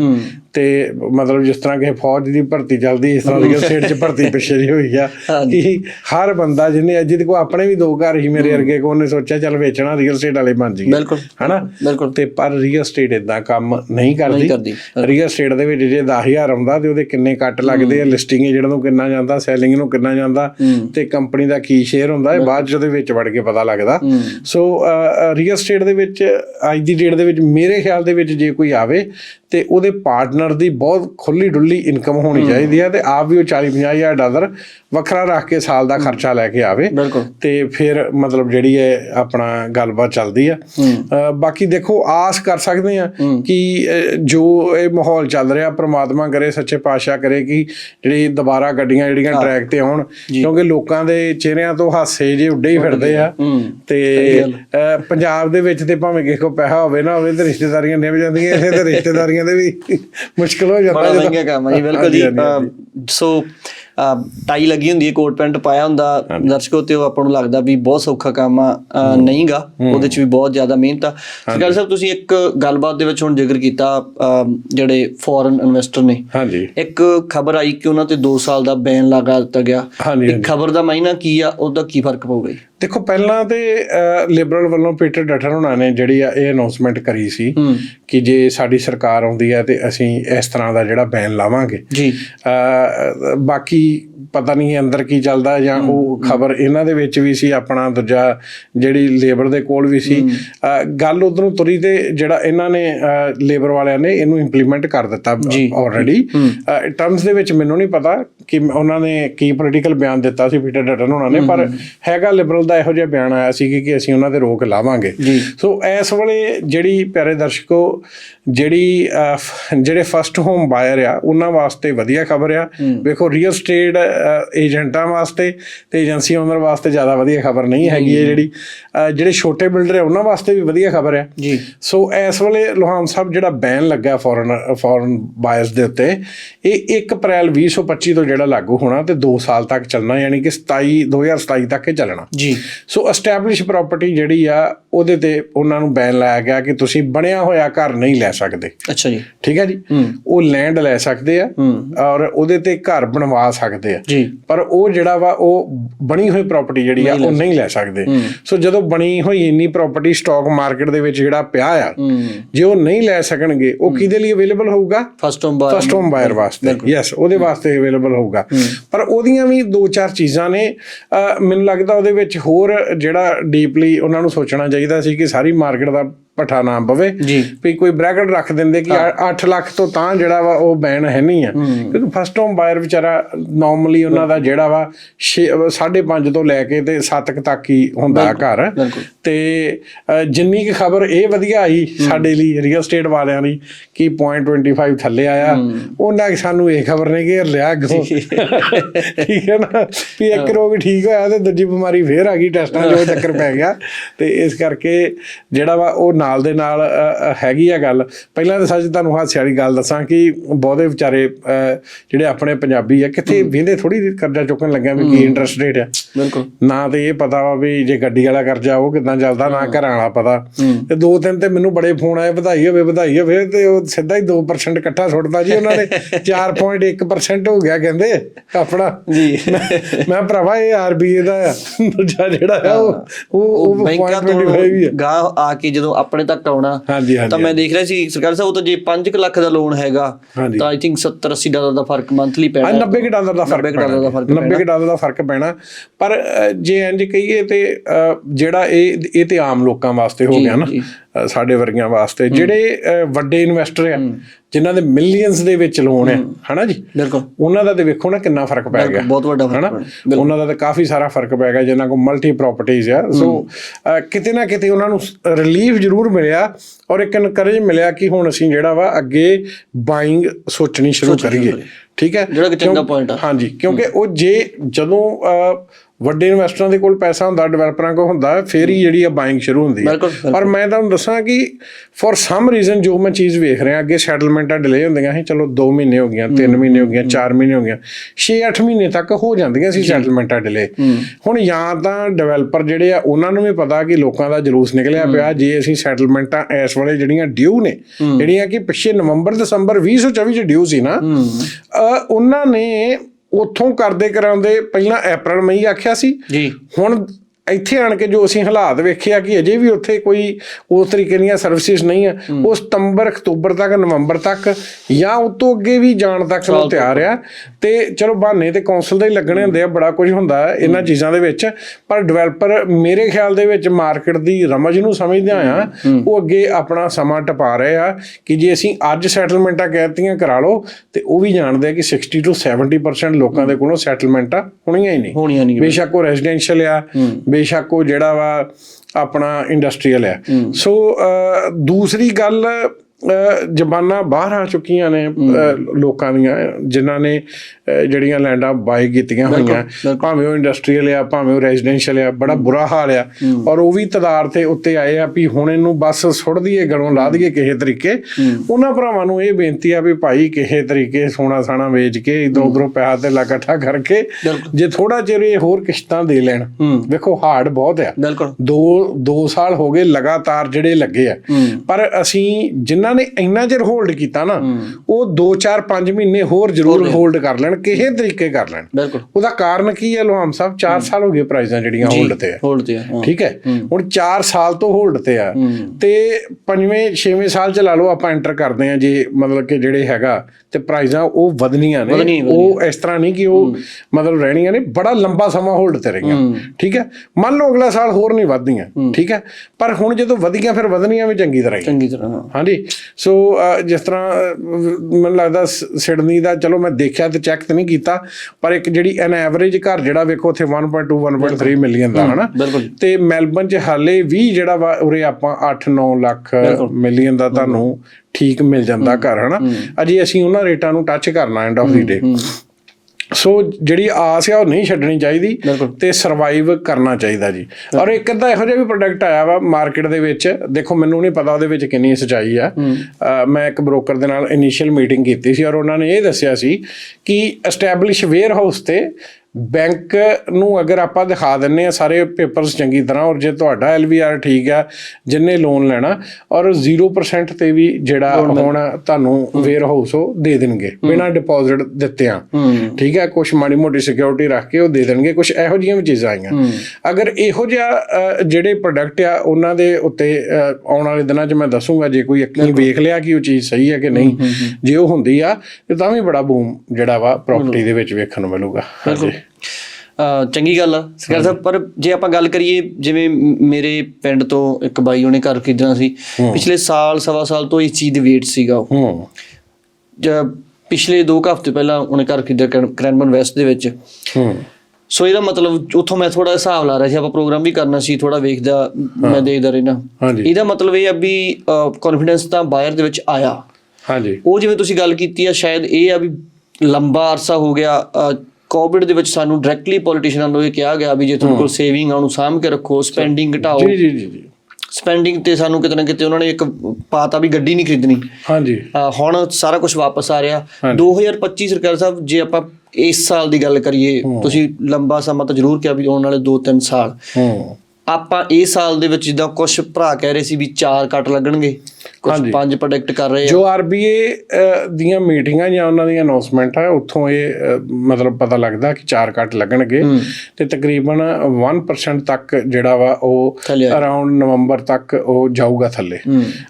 ਤੇ ਮਤਲਬ ਜਿਸ ਤਰ੍ਹਾਂ ਕਿ ਫੌਜ ਦੀ ਭਰਤੀ ਚੱਲਦੀ ਇਸ ਤਰ੍ਹਾਂ ਰੀਅਲ ਸਟੇਟ 'ਚ ਭਰਤੀ ਪਿੱਛੇ ਜਿਹੀ ਹੋਈ ਆ। ਕਿ ਹਰ ਬੰਦਾ ਜਿਹਨੇ ਅੱਜ ਦੇ ਕੋ ਆਪਣੇ ਵੀ ਦੋ ਘਰ ਹੀ ਮੇਰੇ ਵਰਗੇ ਕੋ ਉਹਨੇ ਸੋਚਿਆ ਚੱਲ ਵੇਚਣਾ ਰੀਅਲ ਸਟੇਟ ਵਾਲੇ ਬਣ ਬਿਲਕੁਲ। ਹਨਾ? ਬਿਲਕੁਲ। ਤੇ ਪਰ ਰੀਅਲ ਸਟੇਟ ਇਦਾਂ ਕੰਮ ਨਹੀਂ ਕਰਦੀ। ਰੀਅਲ ਸਟੇਟ ਦੇ ਵਿੱਚ ਜੇ 10000 ਆਉਂਦਾ ਤੇ ਉਹਦੇ ਕਿੰਨੇ ਕੱਟ ਲੱਗਦੇ ਆ ਲਿਸਟਿੰਗ ਜਿਹੜਾ ਨੂੰ ਕਿੰਨਾ ਜਾਂਦਾ ਸੈਲਿੰਗ ਨੂੰ ਕਿੰਨਾ ਜਾਂਦਾ ਤੇ ਕੰਪਨੀ ਦਾ ਕੀ ਸ਼ੇਅਰ ਹੁੰਦਾ ਇਹ ਬਾਅਦ ਉਹਦੇ ਵਿੱਚ ਵੜ ਕੇ ਪਤਾ ਲੱਗਦਾ। ਸੋ ਰੀਅਲ ਸਟੇਟ ਦੇ ਵਿੱਚ ਅੱਜ ਦੀ ਡੇਟ ਦੇ ਵਿੱਚ ਮੇਰੇ ਖਿਆਲ ਦੇ ਵਿੱਚ ਜੇ ਕੋਈ ਆਵੇ ਤੇ ਉਹਦੇ ਪਾਰਟਨਰ ਦੀ ਬਹੁਤ ਖੁੱਲੀ ਡੁੱਲੀ ਇਨਕਮ ਹੋਣੀ ਚਾਹੀਦੀ ਹੈ ਤੇ ਆਪ ਵੀ ਉਹ 40 ਹਜ਼ਾਰ ਡਾਲਰ ਵੱਖਰਾ ਰੱਖ ਕੇ ਸਾਲ ਦਾ ਖਰਚਾ ਲੈ ਕੇ ਆਵੇ। ਤੇ ਫਿਰ ਮਤਲਬ ਜਿਹੜੀ ਹੈ ਆਪਣਾ ਗੱਲਬਾਤ ਚੱਲਦੀ ਆ। ਬਾਕੀ ਦੇਖੋ ਆਸ ਕਰ ਸਕਦੇ ਆ ਕਿ ਜੋ ਇਹ ਮਾਹੌਲ ਚੱਲ ਰਿਹਾ ਪ੍ਰਮਾਤਮਾ ਕਰੇ ਸੱਚੇ ਪਾਤਸ਼ਾਹ ਕਰੇ ਕਿ ਜਿਹੜੀ ਦੁਬਾਰਾ ਗੱਡੀਆਂ ਜਿਹੜੀਆਂ ਟਰੈਕ ਤੇ ਆਉਣ ਕਿਉਂਕਿ ਲੋਕਾਂ ਦੇ ਚਿਹਰਿਆਂ ਤੋਂ ਹਾਸੇ ਜੇ ਉੱਡੇ ਹੀ ਫਿਰਦੇ ਆ। ਹੂੰ। ਤੇ ਪੰਜਾਬ ਦੇ ਵਿੱਚ ਤੇ ਭਾਵੇਂ ਕਿਸੇ ਕੋ ਪੈਸਾ ਹੋਵੇ ਨਾ ਹੋਵੇ ਤੇ ਰਿਸ਼ਤੇਦਾਰੀਆਂ ਨਿਭ ਜਾਂਦੀਆਂ ਇਸੇ ਤੇ ਰਿਸ਼ਤੇਦਾਰੀਆਂ ਦੇ ਵੀ ਮੁਸ਼ਕਲ ਹੋ ਜਾਂਦਾ ਬੜਾ ਮਹਿੰਗਾ ਕੰਮ ਹੈ ਬਿਲਕੁਲ ਜੀ। ਸੋ ਟਾਈ ਲੱਗੀ ਹੁੰਦੀ ਹੈ ਕੋਟ ਪੈਂਟ ਪਾਇਆ ਹੁੰਦਾ। ਦਰਸ਼ਕੋ ਤੇ ਉਹ ਆਪਾਂ ਨੂੰ ਲੱਗਦਾ ਵੀ ਬਹੁਤ ਸੌਖਾ ਕੰਮ ਆ ਨਹੀਂਗਾ। ਉਹਦੇ ਚ ਵੀ ਬਹੁਤ ਜ਼ਿਆਦਾ ਮਿਹਨਤ ਆ। ਸਰਕਾਰ ਸਾਹਿਬ ਤੁਸੀਂ ਇੱਕ ਗੱਲਬਾਤ ਦੇ ਵਿੱਚ ਹੁਣ ਜ਼ਿਕਰ ਕੀਤਾ ਜਿਹੜੇ ਫੋਰਨ ਇਨਵੈਸਟਰ ਨੇ। ਹਾਂਜੀ। ਇੱਕ ਖਬਰ ਆਈ ਕਿ ਉਹਨਾਂ ਤੇ 2 ਸਾਲ ਦਾ ਬੈਨ ਲਗਾ ਦਿੱਤਾ ਗਿਆ। ਇਹ ਖਬਰ ਦਾ ਮਾਇਨਾ ਕੀ ਆ? ਉਹਦਾ ਕੀ ਫ਼ਰਕ ਪਊਗਾ ਜੀ? ਦੇਖੋ ਪਹਿਲਾਂ ਤੇ ਲਿਬਰਲ ਵੱਲੋਂ ਪੀਟਰ ਡਟਰ ਹੋਣਾ ਨੇ ਜਿਹੜੀ ਆ ਇਹ ਅਨਾਉਂਸਮੈਂਟ ਕਰੀ ਸੀ ਕਿ ਜੇ ਸਾਡੀ ਸਰਕਾਰ ਆਉਂਦੀ ਹੈ ਤੇ ਅਸੀਂ ਇਸ ਤਰ੍ਹਾਂ ਦਾ ਜਿਹੜਾ ਬੈਨ ਲਾਵਾਂਗੇ। ਜੀ। ਬਾਕੀ ਪਤਾ ਨਹੀਂ ਅੰਦਰ ਕੀ ਚੱਲਦਾ ਜਾਂ ਉਹ ਖਬਰ ਇਹਨਾਂ ਦੇ ਵਿੱਚ ਵੀ ਸੀ ਆਪਣਾ ਦੂਜਾ ਜਿਹੜੀ ਲੇਬਰ ਦੇ ਕੋਲ ਵੀ ਸੀ। ਗੱਲ ਉਧਰੋਂ ਤੁਰੀ ਤੇ ਜਿਹੜਾ ਇਹਨਾਂ ਨੇ ਲੇਬਰ ਵਾਲਿਆਂ ਨੇ ਇਹਨੂੰ ਇੰਪਲੀਮੈਂਟ ਕਰ ਦਿੱਤਾ। ਆਲਰੇਡੀ ਟਰਮਸ ਦੇ ਵਿੱਚ ਮੈਨੂੰ ਨਹੀਂ ਪਤਾ ਕਿ ਉਹਨਾਂ ਨੇ ਕੀ ਪੋਲੀਟੀਕਲ ਬਿਆਨ ਦਿੱਤਾ ਸੀ ਪੀਟਰ ਡਟਨ ਉਹਨਾਂ ਨੇ ਪਰ ਹੈਗਾ ਲਿਬਰਲ ਦਾ ਇਹੋ ਜਿਹਾ ਬਿਆਨ ਆਇਆ ਸੀ ਕਿ ਅਸੀਂ ਉਹਨਾਂ ਤੇ ਰੋਕ ਲਾਵਾਂਗੇ। ਸੋ ਇਸ ਵੇਲੇ ਜਿਹੜੀ ਪਿਆਰੇ ਦਰਸ਼ਕੋ ਜਿਹੜੀ ਜਿਹੜੇ ਫਸਟ ਹੋਮ ਬਾਇਰ ਆ ਉਹਨਾਂ ਵਾਸਤੇ ਵਧੀਆ ਖਬਰ ਆ। ਵੇਖੋ ਰੀਅਲ ਸਟੇਟ ਏਜੰਟਾਂ ਵਾਸਤੇ ਤੇ ਏਜੰਸੀ ਓਨਰ ਵਾਸਤੇ ਜ਼ਿਆਦਾ ਵਧੀਆ ਖਬਰ ਨਹੀਂ ਹੈਗੀ ਇਹ ਜਿਹੜੀ। ਜਿਹੜੇ ਛੋਟੇ ਬਿਲਡਰ ਹੈ ਉਹਨਾਂ ਵਾਸਤੇ ਵੀ ਵਧੀਆ ਖਬਰ ਜੀ। ਸੋ ਇਸ ਵੇਲੇ ਲੋਹਾਨ ਸਾਹਿਬ ਜਿਹੜਾ ਬੈਨ ਲੱਗਾ ਫੋਰਨ ਫੋਰਨ ਬਾਇਰਸ ਦੇ ਉੱਤੇ ਇਹ 1 ਅਪ੍ਰੈਲ 2025 ਤੋਂ ਜਿਹੜਾ ਲਾਗੂ ਹੋਣਾ ਤੇ 2 ਸਾਲ ਤੱਕ ਚੱਲਣਾ ਯਾਨੀ ਕਿ 27 2027 ਤੱਕ ਇਹ ਚੱਲਣਾ। ਜੀ। ਸੋ ਐਸਟੈਬਲਿਸ਼ ਪ੍ਰਾਪਰਟੀ ਜਿਹੜੀ ਆ ਉਹਦੇ ਤੇ ਉਹਨਾਂ ਨੂੰ ਬੈਨ ਲਾਇਆ ਗਿਆ ਕਿ ਤੁਸੀਂ ਬਣਿਆ ਹੋਇਆ ਘਰ ਨਹੀਂ ਲੈ ਸਕਦੇ। ਅੱਛਾ ਜੀ। ਠੀਕ ਹੈ ਜੀ? ਉਹ ਲੈਂਡ ਲੈ ਸਕਦੇ ਆ ਔਰ ਉਹਦੇ ਤੇ ਘਰ ਬਣਵਾ ਸਕਦੇ ਆ। ਪਰ ਉਹ ਜਿਹੜਾ ਵਾ ਉਹ ਬਣੀ ਹੋਈ ਪ੍ਰਾਪਰਟੀ ਜਿਹੜੀ ਆ ਉਹ ਨਹੀਂ ਲੈ ਸਕਦੇ। ਸੋ ਜਦੋਂ ਬਣੀ ਹੋਈ ਇੰਨੀ ਪ੍ਰਾਪਰਟੀ ਸਟਾਕ ਮਾਰਕੀਟ ਦੇ ਵਿੱਚ ਜਿਹੜਾ ਪਿਆ ਆ ਜੇ ਉਹ ਨਹੀਂ ਲੈ ਸਕਣਗੇ ਉਹ ਕਿਹਦੇ ਲਈ ਅਵੇਲੇਬਲ ਹੋਊਗਾ? First home buyer first home buyer ਵਾਸਤੇ। ਯੈਸ ਉਹਦੇ ਵਾਸਤੇ ਅਵੇਲੇਬਲ ਹੋਊਗਾ। ਪਰ ਉਹਦੀਆਂ ਵੀ ਦੋ ਚਾਰ ਚੀਜ਼ਾਂ ਨੇ। ਮੈਨੂੰ ਲੱਗਦਾ ਉਹਦੇ ਵਿੱਚ ਹੋਰ ਜਿਹੜਾ ਡੀਪਲੀ ਉਹਨਾਂ ਨੂੰ ਸੋਚਣਾ ਚਾਹੀਦਾ ਸੀ ਕਿ ਸਾਰੀ ਮਾਰਕੀਟ ਦਾ ਪਠਾ ਨਾ ਪਵੇ। ਵੀ ਕੋਈ ਬ੍ਰੈਕਟ ਰੱਖ ਦਿੰਦੇ ਕਿ 8 ਲੱਖ ਤੋਂ ਤਾਂ ਜਿਹੜਾ ਵਾ ਉਹ ਬੈਨ ਹੈ ਨਹੀਂ ਆ। ਕਿਉਂਕਿ ਫਸਟ ਹੋਮ ਬਾਇਰ ਵਿਚਾਰਾ ਨਾਰਮਲੀ ਉਹਨਾਂ ਦਾ ਜਿਹੜਾ ਵਾ 5.5 ਤੋਂ ਲੈ ਕੇ ਤੇ 7 ਤੱਕ ਹੀ ਹੁੰਦਾ ਘਰ। ਤੇ ਜਿੰਨੀ ਕੀ ਖਬਰ ਇਹ ਵਧੀਆ ਆਈ ਸਾਡੇ ਲਈ ਰੀਅਲ ਸਟੇਟ ਵਾਲਿਆਂ ਲਈ ਕਿ 0.25 ਥੱਲੇ ਆਇਆ ਉਹਨਾਂ ਕਿ ਸਾਨੂੰ ਇਹ ਖਬਰ ਨੇ ਕਿ ਲਿਆ ਅੱਗੋਂ। ਠੀਕ ਹੈ ਨਾ? ਵੀ ਇੱਕ ਰੋਗ ਠੀਕ ਹੋਇਆ ਤੇ ਦੂਜੀ ਬਿਮਾਰੀ ਫੇਰ ਆ ਗਈ ਟੈਸਟਾਂ 'ਚ ਉਹ ਚੱਕਰ ਪੈ ਗਿਆ। ਤੇ ਇਸ ਕਰਕੇ ਜਿਹੜਾ ਵਾ ਉਹ ਨਾਲ ਦੇ ਨਾਲ ਹੈਗੀ ਆ ਗੱਲ। ਪਹਿਲਾਂ ਤਾਂ ਸੱਚ ਤੁਹਾਨੂੰ ਹਾਸੇ ਵਾਲੀ ਗੱਲ ਦੱਸਾਂ ਕਿ ਬਹੁਤੇ ਵਿਚਾਰੇ ਜਿਹੜੇ ਆਪਣੇ ਪੰਜਾਬੀ ਆ ਕਿੱਥੇ ਵਿੰਦੇ ਥੋੜੀ ਕਰਜ਼ਾ ਚੁੱਕਣ ਲੱਗਿਆ ਵੀ ਕੀ ਇੰਟਰਸਟ ਰੇਟ ਆ। ਬਿਲਕੁਲ। ਨਾ ਤੇ ਇਹ ਪਤਾ ਵਾ ਵੀ ਜੇ ਗੱਡੀ ਵਾਲਾ ਕਰਜ਼ਾ ਉਹ ਕਿਦਾਂ ਚੱਲਦਾ ਨਾ ਘਰਾਂ ਵਾਲਾ ਪਤਾ। ਤੇ ਦੋ ਤਿੰਨ ਤੇ ਮੈਨੂੰ ਬੜੇ ਫੋਨ ਆਏ ਵਧਾਈ ਹੋਵੇ ਵਧਾਈ ਹੋਵੇ ਤੇ ਉਹ ਸਿੱਧਾ ਹੀ 2% ਇਕੱਠਾ ਸੁੱਟਦਾ ਜੀ ਉਹਨਾਂ ਨੇ। 4.1% ਹੋ ਗਿਆ ਕਹਿੰਦੇ ਆਪਣਾ। ਜੀ। ਮੈਂ ਭਰਾਵਾ ਇਹ ਆਰਬੀਏ ਦਾ ਆ। ਦੂਜਾ ਜਿਹੜਾ ਆ ਉਹ ਉਹ ਬੈਂਕਾਂ 0.25 ਵੀ ਆ। ਤੋਂ ਗਾਹ ਆ ਕੇ ਜਦੋਂ ਆਪਣੇ ਤੱਕ ਆਉਣਾ। ਹਾਂਜੀ ਹਾਂਜੀ ਤਾਂ ਮੈਂ ਦੇਖ ਰਿਹਾ ਸੀ ਸਰਕਾਰ ਸਾਹਿਬ ਉਹ ਤਾਂ ਜੇ 5 ਲੱਖ ਦਾ ਲੋਨ ਹੈਗਾ। ਤਾਂ ਆਈ ਥਿੰਕ 70 80 ਡਾਲਰ ਦਾ ਫ਼ਰਕ ਮੰਥਲੀ ਪੈਣਾ। 90 ਕੁ ਡਾਲਰ ਦਾ ਫ਼ਰਕ 90 ਡਾਲਰ ਦਾ ਫ਼ਰਕ ਪੈਣਾ। 90 ਕੁ ਡਾਲਰ ਦਾ ਫ਼ਰਕ ਪੈਣਾ। ਪਰ ਜੇ ਇੰਜ ਕਹੀਏ ਤੇ ਜਿਹੜਾ ਇਹ ਇਹ ਤੇ ਆਮ ਲੋਕਾਂ ਵਾਸਤੇ ਹੋ ਗਿਆ ਨਾ ਸਾਡੇ ਵਰਗੀਆਂ ਵਾਸਤੇ। ਜਿਹੜੇ ਵੱਡੇ ਇਨਵੈਸਟਰ ਆ ਜਿਨ੍ਹਾਂ ਦੇ ਮਿਲੀਅਨਸ ਦੇ ਵਿੱਚ ਲੋਨ ਹੈ ਹਨਾ ਜੀ? ਬਿਲਕੁਲ। ਉਹਨਾਂ ਦਾ ਤੇ ਵੇਖੋ ਨਾ ਕਿੰਨਾ ਫ਼ਰਕ ਪੈ ਗਿਆ ਬਹੁਤ ਵੱਡਾ ਫ਼ਰਕ ਹਨਾ। ਉਹਨਾਂ ਦਾ ਤਾਂ ਕਾਫੀ ਸਾਰਾ ਫ਼ਰਕ ਪੈ ਗਿਆ ਜਿਨ੍ਹਾਂ ਕੋਲ ਮਲਟੀ ਪ੍ਰਾਪਰਟੀਆਂ ਆ। ਸੋ ਕਿਤੇ ਨਾ ਕਿਤੇ ਉਹਨਾਂ ਨੂੰ ਰਿਲੀਫ ਜ਼ਰੂਰ ਮਿਲਿਆ ਔਰ ਇੱਕ ਇਨਕਰੇਜ ਮਿਲਿਆ ਕਿ ਹੁਣ ਅਸੀਂ ਜਿਹੜਾ ਵਾ ਅੱਗੇ ਬਾਇੰਗ ਸੋਚਣੀ ਸ਼ੁਰੂ ਕਰੀਏ ਠੀਕ ਹੈ? ਜਿਹੜਾ ਕਿ ਚੰਗਾ point ਆ। ਹਾਂਜੀ ਕਿਉਂਕਿ ਉਹ ਜੇ ਜਦੋਂ ਵੱਡੇ ਇਨਵੈਸਟਰਾਂ ਦੇ ਕੋਲ ਪੈਸਾ ਹੁੰਦਾ ਡਿਵੈਲਪਰਾਂ ਕੋਲ ਹੁੰਦਾ ਫੇਰ ਹੀ ਜਿਹੜੀ ਆ ਬਾਇੰਗ ਸ਼ੁਰੂ ਹੁੰਦੀ ਹੈ ਪਰ ਮੈਂ ਤੁਹਾਨੂੰ ਦੱਸਾਂ ਕਿ ਫॉर ਸਮ ਰੀਜ਼ਨ ਜੋ ਮੈਂ ਚੀਜ਼ ਵੇਖ ਰਿਹਾ ਅੱਗੇ ਸੈਟਲਮੈਂਟਾਂ ਡਿਲੇ ਹੁੰਦੀਆਂ ਸੀ ਚਲੋ 2 ਮਹੀਨੇ ਹੋ ਗਈਆਂ 3 ਮਹੀਨੇ ਹੋ ਗਈਆਂ 4 ਮਹੀਨੇ ਹੋ ਗਈਆਂ 6-8 ਮਹੀਨੇ ਤੱਕ ਹੋ ਜਾਂਦੀਆਂ ਸੀ ਸੈਟਲਮੈਂਟਾਂ ਡਿਲੇ ਹੁਣ ਜਾਂ ਤਾਂ ਡਿਵੈਲਪਰ ਜਿਹੜੇ ਆ ਉਹਨਾਂ ਨੂੰ ਵੀ ਪਤਾ ਕਿ ਲੋਕਾਂ ਦਾ ਜਲੂਸ ਨਿਕਲਿਆ ਪਿਆ ਜੇ ਅਸੀਂ ਸੈਟਲਮੈਂਟਾਂ ਇਸ ਵੇਲੇ ਜਿਹੜੀਆਂ ਡਿਊ ਨੇ ਜਿਹੜੀਆਂ ਕਿ ਪਿਛੇ ਨਵੰਬਰ ਦਸੰਬਰ 2024 ਚ ਡਿਊ ਸੀ ਨਾ ਉਹਨਾਂ ਨੇ ਉੱਥੋਂ ਕਰਦੇ ਕਰਾਉਂਦੇ ਪਹਿਲਾਂ ਅਪ੍ਰੈਲ ਮਈ ਆਖਿਆ ਸੀ। ਜੀ। ਹੁਣ ਇੱਥੇ ਆਣ ਕੇ ਜੋ ਅਸੀਂ ਹਾਲਾਤ ਵੇਖਿਆ ਕਿ ਅਜੇ ਵੀ ਉੱਥੇ ਕੋਈ ਉਸ ਤਰੀਕੇ ਦੀਆਂ ਸਰਵਿਸਿਜ਼ ਨਹੀਂ ਆ ਉਹ ਸਤੰਬਰ ਅਕਤੂਬਰ ਤੱਕ ਨਵੰਬਰ ਤੱਕ ਜਾਂ ਉਸ ਤੋਂ ਅੱਗੇ ਵੀ ਜਾਣ ਤੱਕ ਉਹ ਤਿਆਰ ਆ। ਤੇ ਚਲੋ ਬਹਾਨੇ ਤੇ ਕੌਂਸਲ ਦੇ ਹੀ ਲੱਗਣੇ ਹੁੰਦੇ ਆ ਬੜਾ ਕੁਝ ਹੁੰਦਾ ਇਹਨਾਂ ਚੀਜ਼ਾਂ ਦੇ ਵਿੱਚ। ਪਰ ਡਿਵੈਲਪਰ ਮੇਰੇ ਖਿਆਲ ਦੇ ਵਿੱਚ ਮਾਰਕੀਟ ਦੀ ਰਮਜ ਨੂੰ ਸਮਝਦਿਆਂ ਆ ਉਹ ਅੱਗੇ ਆਪਣਾ ਸਮਾਂ ਟਪਾ ਰਹੇ ਆ ਕਿ ਜੇ ਅਸੀਂ ਅੱਜ ਸੈਟਲਮੈਂਟਾਂ ਕਹਿਤੀਆਂ ਕਰਾ ਲਓ ਤੇ ਉਹ ਵੀ ਜਾਣਦੇ ਆ ਕਿ 60 ਤੋਂ 70% ਲੋਕਾਂ ਦੇ ਕੋਲੋਂ ਸੈਟਲਮੈਂਟਾਂ ਹੋਣੀਆਂ ਹੀ ਨਹੀਂ। ਹੋਣੀਆਂ ਨਹੀਂ। ਬੇਸ਼ੱਕ ਉਹ ਰੈਜ਼ੀਡੈਂਸ਼ੀਅਲ ਆ ਬੇਸ਼ੱਕ ਉਹ ਜਿਹੜਾ ਵਾ ਆਪਣਾ ਇੰਡਸਟਰੀਅਲ ਆ ਸੋ ਦੂਸਰੀ ਗੱਲ ਅ, ਜ਼ਬਾਨਾਂ ਬਾਹਰ ਆ ਚੁੱਕੀਆਂ ਨੇ ਲੋਕਾਂ ਦੀਆਂ ਜਿਨ੍ਹਾਂ ਨੇ ਜਿਹੜੀਆਂ ਲੈਂਡਾਂ ਬਾਈ ਕੀਤੀਆਂ ਹੋਈਆਂ। ਭਾਵੇਂ ਉਹ ਇੰਡਸਟਰੀਅਲ ਆ ਭਾਵੇਂ ਉਹ ਰੈਜ਼ੀਡੈਂਸ਼ੀਅਲ ਆ ਬੜਾ ਬੁਰਾ ਹਾਲ ਆ। ਔਰ ਉਹ ਵੀ ਤਦਾਰ ਤੇ ਉੱਤੇ ਆਏ ਆ ਵੀ ਹੁਣ ਇਹਨੂੰ ਬਸ ਸੁੱਟ ਦਈਏ ਗਲੋਂ ਲਾ ਦਈਏ ਕਿਸੇ ਤਰੀਕੇ। ਉਹਨਾਂ ਭਰਾਵਾਂ ਨੂੰ ਇਹ ਬੇਨਤੀ ਆ ਵੀ ਭਾਈ ਕਿਸੇ ਤਰੀਕੇ ਸੋਨਾ ਸਾਣਾ ਵੇਚ ਕੇ ਇਧਰ ਉਧਰੋਂ ਪੈਸਾ ਤੇ ਇਕੱਠਾ ਕਰਕੇ ਜੇ ਥੋੜਾ ਚਿਰ ਇਹ ਹੋਰ ਕਿਸ਼ਤਾਂ ਦੇ ਲੈਣ। ਵੇਖੋ ਹਾਰਡ ਬਹੁਤ ਆ। ਬਿਲਕੁਲ। ਦੋ ਦੋ ਸਾਲ ਹੋ ਗਏ ਲਗਾਤਾਰ ਜਿਹੜੇ ਲੱਗੇ ਆ। ਪਰ ਅਸੀਂ ਜਿਨ੍ਹਾਂ ਨੇ ਇੰਨਾ ਚਿਰ ਹੋਲਡ ਕੀਤਾ ਨਾ ਉਹ 2 4 5 ਮਹੀਨੇ ਹੋਰ ਜ਼ਰੂਰ ਹੋਲਡ ਕਰ ਲੈਣ ਕਿਸੇ ਤਰੀਕੇ ਕਰ ਲੈਣ। ਉਹਦਾ ਕਾਰਨ ਕੀ ਹੈ ਲੋਹਾਮ ਸਾਹਿਬ? 4 ਸਾਲ ਹੋ ਗਏ ਪ੍ਰਾਈਜ਼ਾਂ ਜਿਹੜੀਆਂ ਹੋਲਡ ਤੇ ਆ। ਹੋਲਡ ਤੇ ਆ। ਠੀਕ ਹੈ? ਹੁਣ 4 ਸਾਲ ਤੋਂ ਹੋਲਡ ਤੇ ਆ। ਤੇ ਪੰਜਵੇਂ ਛੇਵੇਂ ਸਾਲ ਚ ਲਾ ਲਓ ਆਪਾਂ ਐਂਟਰ ਕਰਦੇ ਆ ਜੇ ਮਤਲਬ ਕਿ ਜਿਹੜੇ ਹੈਗਾ ਤੇ ਪ੍ਰਾਈਜ਼ਾਂ ਉਹ ਵਧਣੀਆਂ ਨੇ। ਉਹ ਇਸ ਤਰ੍ਹਾਂ ਨਹੀਂ ਕਿ ਉਹ ਮਤਲਬ ਰਹਿਣੀਆਂ ਨੇ ਬੜਾ ਲੰਬਾ ਸਮਾਂ ਹੋਲਡ ਤੇ ਰਹੀਆਂ। ਠੀਕ ਹੈ? ਮੰਨ ਲਓ ਅਗਲਾ ਸਾਲ ਹੋਰ ਨਹੀਂ ਵਧਦੀਆਂ। ਠੀਕ ਹੈ? ਪਰ ਹੁਣ ਜਦੋਂ ਵਧੀਆਂ ਫਿਰ ਵਧਣੀਆਂ ਵੀ ਚੰਗੀ ਤਰ੍ਹਾਂ ਚੰਗੀ ਤਰ੍ਹਾਂ ਹਾਂਜੀ? ਸੋ ਜਿਸ ਤਰ੍ਹਾਂ ਮੈਨੂੰ ਲੱਗਦਾ ਸਿਡਨੀ ਦਾ ਚਲੋ ਮੈਂ ਦੇਖਿਆ ਤੇ ਚੈੱਕ ਤੇ ਨਹੀਂ ਕੀਤਾ ਪਰ ਇੱਕ ਜਿਹੜੀ ਐਨ ਐਵਰੇਜ ਘਰ ਜਿਹੜਾ ਵੇਖੋ ਉੱਥੇ 1.2 1.3 ਮਿਲੀਅਨ ਦਾ ਹਨਾ? ਤੇ ਮੈਲਬਨ ਚ ਹਾਲੇ ਵੀ ਜਿਹੜਾ ਉਰੇ ਆਪਾਂ 8-9 ਲੱਖ ਮਿਲੀਅਨ ਦਾ ਤੁਹਾਨੂੰ ਠੀਕ ਮਿਲ ਜਾਂਦਾ ਘਰ ਹਨਾ? ਅਜੇ ਅਸੀਂ ਉਹਨਾਂ ਰੇਟਾਂ ਨੂੰ ਟੱਚ ਕਰਨਾ ਐਂਡ ਆਫ ਦੀ ਡੇ ਸੋ ਜਿਹੜੀ ਆਸ ਆ ਉਹ ਨਹੀਂ ਛੱਡਣੀ ਚਾਹੀਦੀ। ਤੇ ਸਰਵਾਈਵ ਕਰਨਾ ਚਾਹੀਦਾ ਜੀ। ਔਰ ਇੱਕ ਅੱਧਾ ਇਹੋ ਜਿਹਾ ਵੀ ਪ੍ਰੋਡਕਟ ਆਇਆ ਵਾ ਮਾਰਕੀਟ ਦੇ ਵਿੱਚ। ਦੇਖੋ ਮੈਨੂੰ ਨਹੀਂ ਪਤਾ ਉਹਦੇ ਵਿੱਚ ਕਿੰਨੀ ਸਚਾਈ ਆ। ਮੈਂ ਇੱਕ ਬ੍ਰੋਕਰ ਦੇ ਨਾਲ ਇਨੀਸ਼ੀਅਲ ਮੀਟਿੰਗ ਕੀਤੀ ਸੀ ਔਰ ਉਹਨਾਂ ਨੇ ਇਹ ਦੱਸਿਆ ਸੀ ਕਿ ਐਸਟੈਬਲਿਸ਼ ਵੇਅਰ ਹਾਊਸ ਤੇ ਬੈਂਕ ਨੂੰ ਅਗਰ ਆਪਾਂ ਦਿਖਾ ਦਿੰਨੇ ਆ ਸਾਰੇ ਪੇਪਰਸ ਚੰਗੀ ਤਰ੍ਹਾਂ ਔਰ ਜੇ ਤੁਹਾਡਾ ਐਲਵੀਆਰ ਠੀਕ ਆ ਜਿੰਨੇ ਲੋਨ ਲੈਣਾ ਔਰ 0% ਤੇ ਵੀ ਜਿਹੜਾ ਹੁਣ ਤੁਹਾਨੂੰ ਵੇਅਰ ਹਾਊਸ ਉਹ ਦੇ ਦੇਣਗੇ ਬਿਨਾਂ ਡਿਪੋਜ਼ਿਟ ਦਿੱਤਿਆਂ ਠੀਕ ਹੈ ਕੁਝ ਮਾੜੀ ਮੋਟੀ ਸਿਕਿਉਰਿਟੀ ਰੱਖ ਕੇ ਉਹ ਦੇ ਦੇਣਗੇ ਕੁਝ ਇਹੋ ਜਿਹੀਆਂ ਵੀ ਚੀਜ਼ਾਂ ਆਈਆਂ। ਅਗਰ ਇਹੋ ਜਿਹਾ ਜਿਹੜੇ ਪ੍ਰੋਡਕਟ ਆ ਉਹਨਾਂ ਦੇ ਉੱਤੇ ਆਉਣ ਵਾਲੇ ਦਿਨਾਂ 'ਚ ਮੈਂ ਦੱਸੂਗਾ ਜੇ ਕੋਈ ਅੱਖੀਂ ਵੇਖ ਲਿਆ ਕਿ ਉਹ ਚੀਜ਼ ਸਹੀ ਹੈ ਕਿ ਨਹੀਂ ਜੇ ਉਹ ਹੁੰਦੀ ਆ ਤੇ ਤਾਂ ਵੀ ਬੜਾ ਬੂਮ ਜਿਹੜਾ ਵਾ ਪ੍ਰਾਪਰਟੀ ਦੇ ਵਿੱਚ ਵੇਖਣ ਨੂੰ ਮਿਲੂਗਾ। ਹਾਂਜੀ। ਚੰਗੀ ਗੱਲ ਆ। ਸਰਕਾਰ ਸਾਹਿਬ ਪਰ ਜੇ ਆਪਾਂ ਗੱਲ ਕਰੀਏ ਜਿਵੇਂ ਮੇਰੇ ਪਿੰਡ ਤੋਂ ਇੱਕ ਬਾਈ ਉਹਨੇ ਘਰ ਖਰੀਦਣਾ ਸੀ ਪਿਛਲੇ ਸਾਲ ਸਵਾ ਸਾਲ ਤੋਂ ਇਸ ਚੀਜ਼ ਦੀ ਵੇਟ ਸੀਗਾ ਉਹ। ਹੂੰ। ਜ- ਪਿਛਲੇ 2 ਹਫ਼ਤੇ ਪਹਿਲਾਂ ਉਹਨੇ ਘਰ ਖਰੀਦਿਆ ਕ੍ਰੈਨਬਨ ਵੈਸਟ ਦੇ ਵਿੱਚ। ਹੂੰ। ਸੋ ਇਹਦਾ ਮਤਲਬ ਉੱਥੋਂ ਮੈਂ ਥੋੜਾ ਹਿਸਾਬ ਲਾ ਰਿਹਾ ਸੀ ਆਪਾਂ ਪ੍ਰੋਗਰਾਮ ਵੀ ਕਰਨਾ ਸੀ ਥੋੜਾ ਵੇਖਦਾ ਮੈਂ ਦੇਖਦਾ ਰਹਿਣਾ ਇਹਦਾ ਮਤਲਬ ਇਹ ਆ ਵੀ ਕੌਨਫੀਡੈਂਸ ਤਾਂ ਬਾਇਰ ਦੇ ਵਿੱਚ ਆਇਆ। ਹਾਂਜੀ। ਉਹ ਜਿਵੇਂ ਤੁਸੀਂ ਗੱਲ ਕੀਤੀ ਆ ਸ਼ਾਇਦ ਇਹ ਆ ਵੀ ਲੰਬਾ ਅਰਸਾ ਹੋ ਗਿਆ ਕੋਵਿਡ ਦੇ ਵਿੱਚ ਸਾਨੂੰ ਡਾਇਰੈਕਟਲੀ ਪੋਲੀਟੀਸ਼ੀਅਨਾਂ ਨੂੰ ਇਹ ਕਿਹਾ ਗਿਆ ਵੀ ਜੇ ਤੁਹਾਡੇ ਕੋਲ ਸੇਵਿੰਗ ਆ ਉਹਨੂੰ ਸਾਂਭ ਕੇ ਰੱਖੋ ਸਪੈਂਡਿੰਗ ਘਟਾਓ। ਜੀ ਜੀ ਜੀ ਸਪੈਂਡਿੰਗ ਤੇ ਸਾਨੂੰ ਕਿਤੇ ਨਾ ਕਿਤੇ ਉਹਨਾਂ ਨੇ ਇੱਕ ਪਾਤਾ ਵੀ ਗੱਡੀ ਨਹੀਂ ਖਰੀਦਣੀ। ਹਾਂਜੀ। ਹੁਣ ਸਾਰਾ ਕੁਝ ਵਾਪਸ ਆ ਰਿਹਾ। 2025 ਸਰਕਾਰ ਸਾਹਿਬ ਜੇ ਆਪਾਂ ਇਸ ਸਾਲ ਦੀ ਗੱਲ ਕਰੀਏ ਤੁਸੀਂ ਲੰਬਾ ਸਮਾਂ ਤਾਂ ਜ਼ਰੂਰ ਕਿਹਾ ਵੀ ਆਉਣ ਵਾਲੇ 2-3 ਸਾਲ। ਹੂੰ। ਆਪਾਂ ਇਸ ਸਾਲ ਦੇ ਵਿੱਚ ਜਿੱਦਾਂ ਕੁਝ ਭਰਾ ਕਹਿ ਰਹੇ ਸੀ ਵੀ 4 ਕੱਟ ਲੱਗਣਗੇ। ਕੁਝ ਹਾਂਜੀ। 5 ਪ੍ਰੋਡਕਟ ਕਰ ਰਹੇ ਆ। ਜੋ ਆਰਬੀਏ ਦੀਆਂ ਮੀਟਿੰਗਾਂ ਜਾਂ ਉਹਨਾਂ ਦੀਆਂ ਅਨਾਉਂਸਮੈਂਟ ਆ ਉੱਥੋਂ ਇਹ ਅ, ਮਤਲਬ ਪਤਾ ਲੱਗਦਾ ਕਿ ਚਾਰ ਕੱਟ ਲੱਗਣਗੇ। ਤੇ ਤਕਰੀਬਨ 1% ਤੱਕ ਜਿਹੜਾ ਵਾ ਉਹ ਥੱਲੇ ਆ। ਅਰਾਊਂਡ ਨਵੰਬਰ ਤੱਕ ਉਹ ਜਾਊਗਾ ਥੱਲੇ।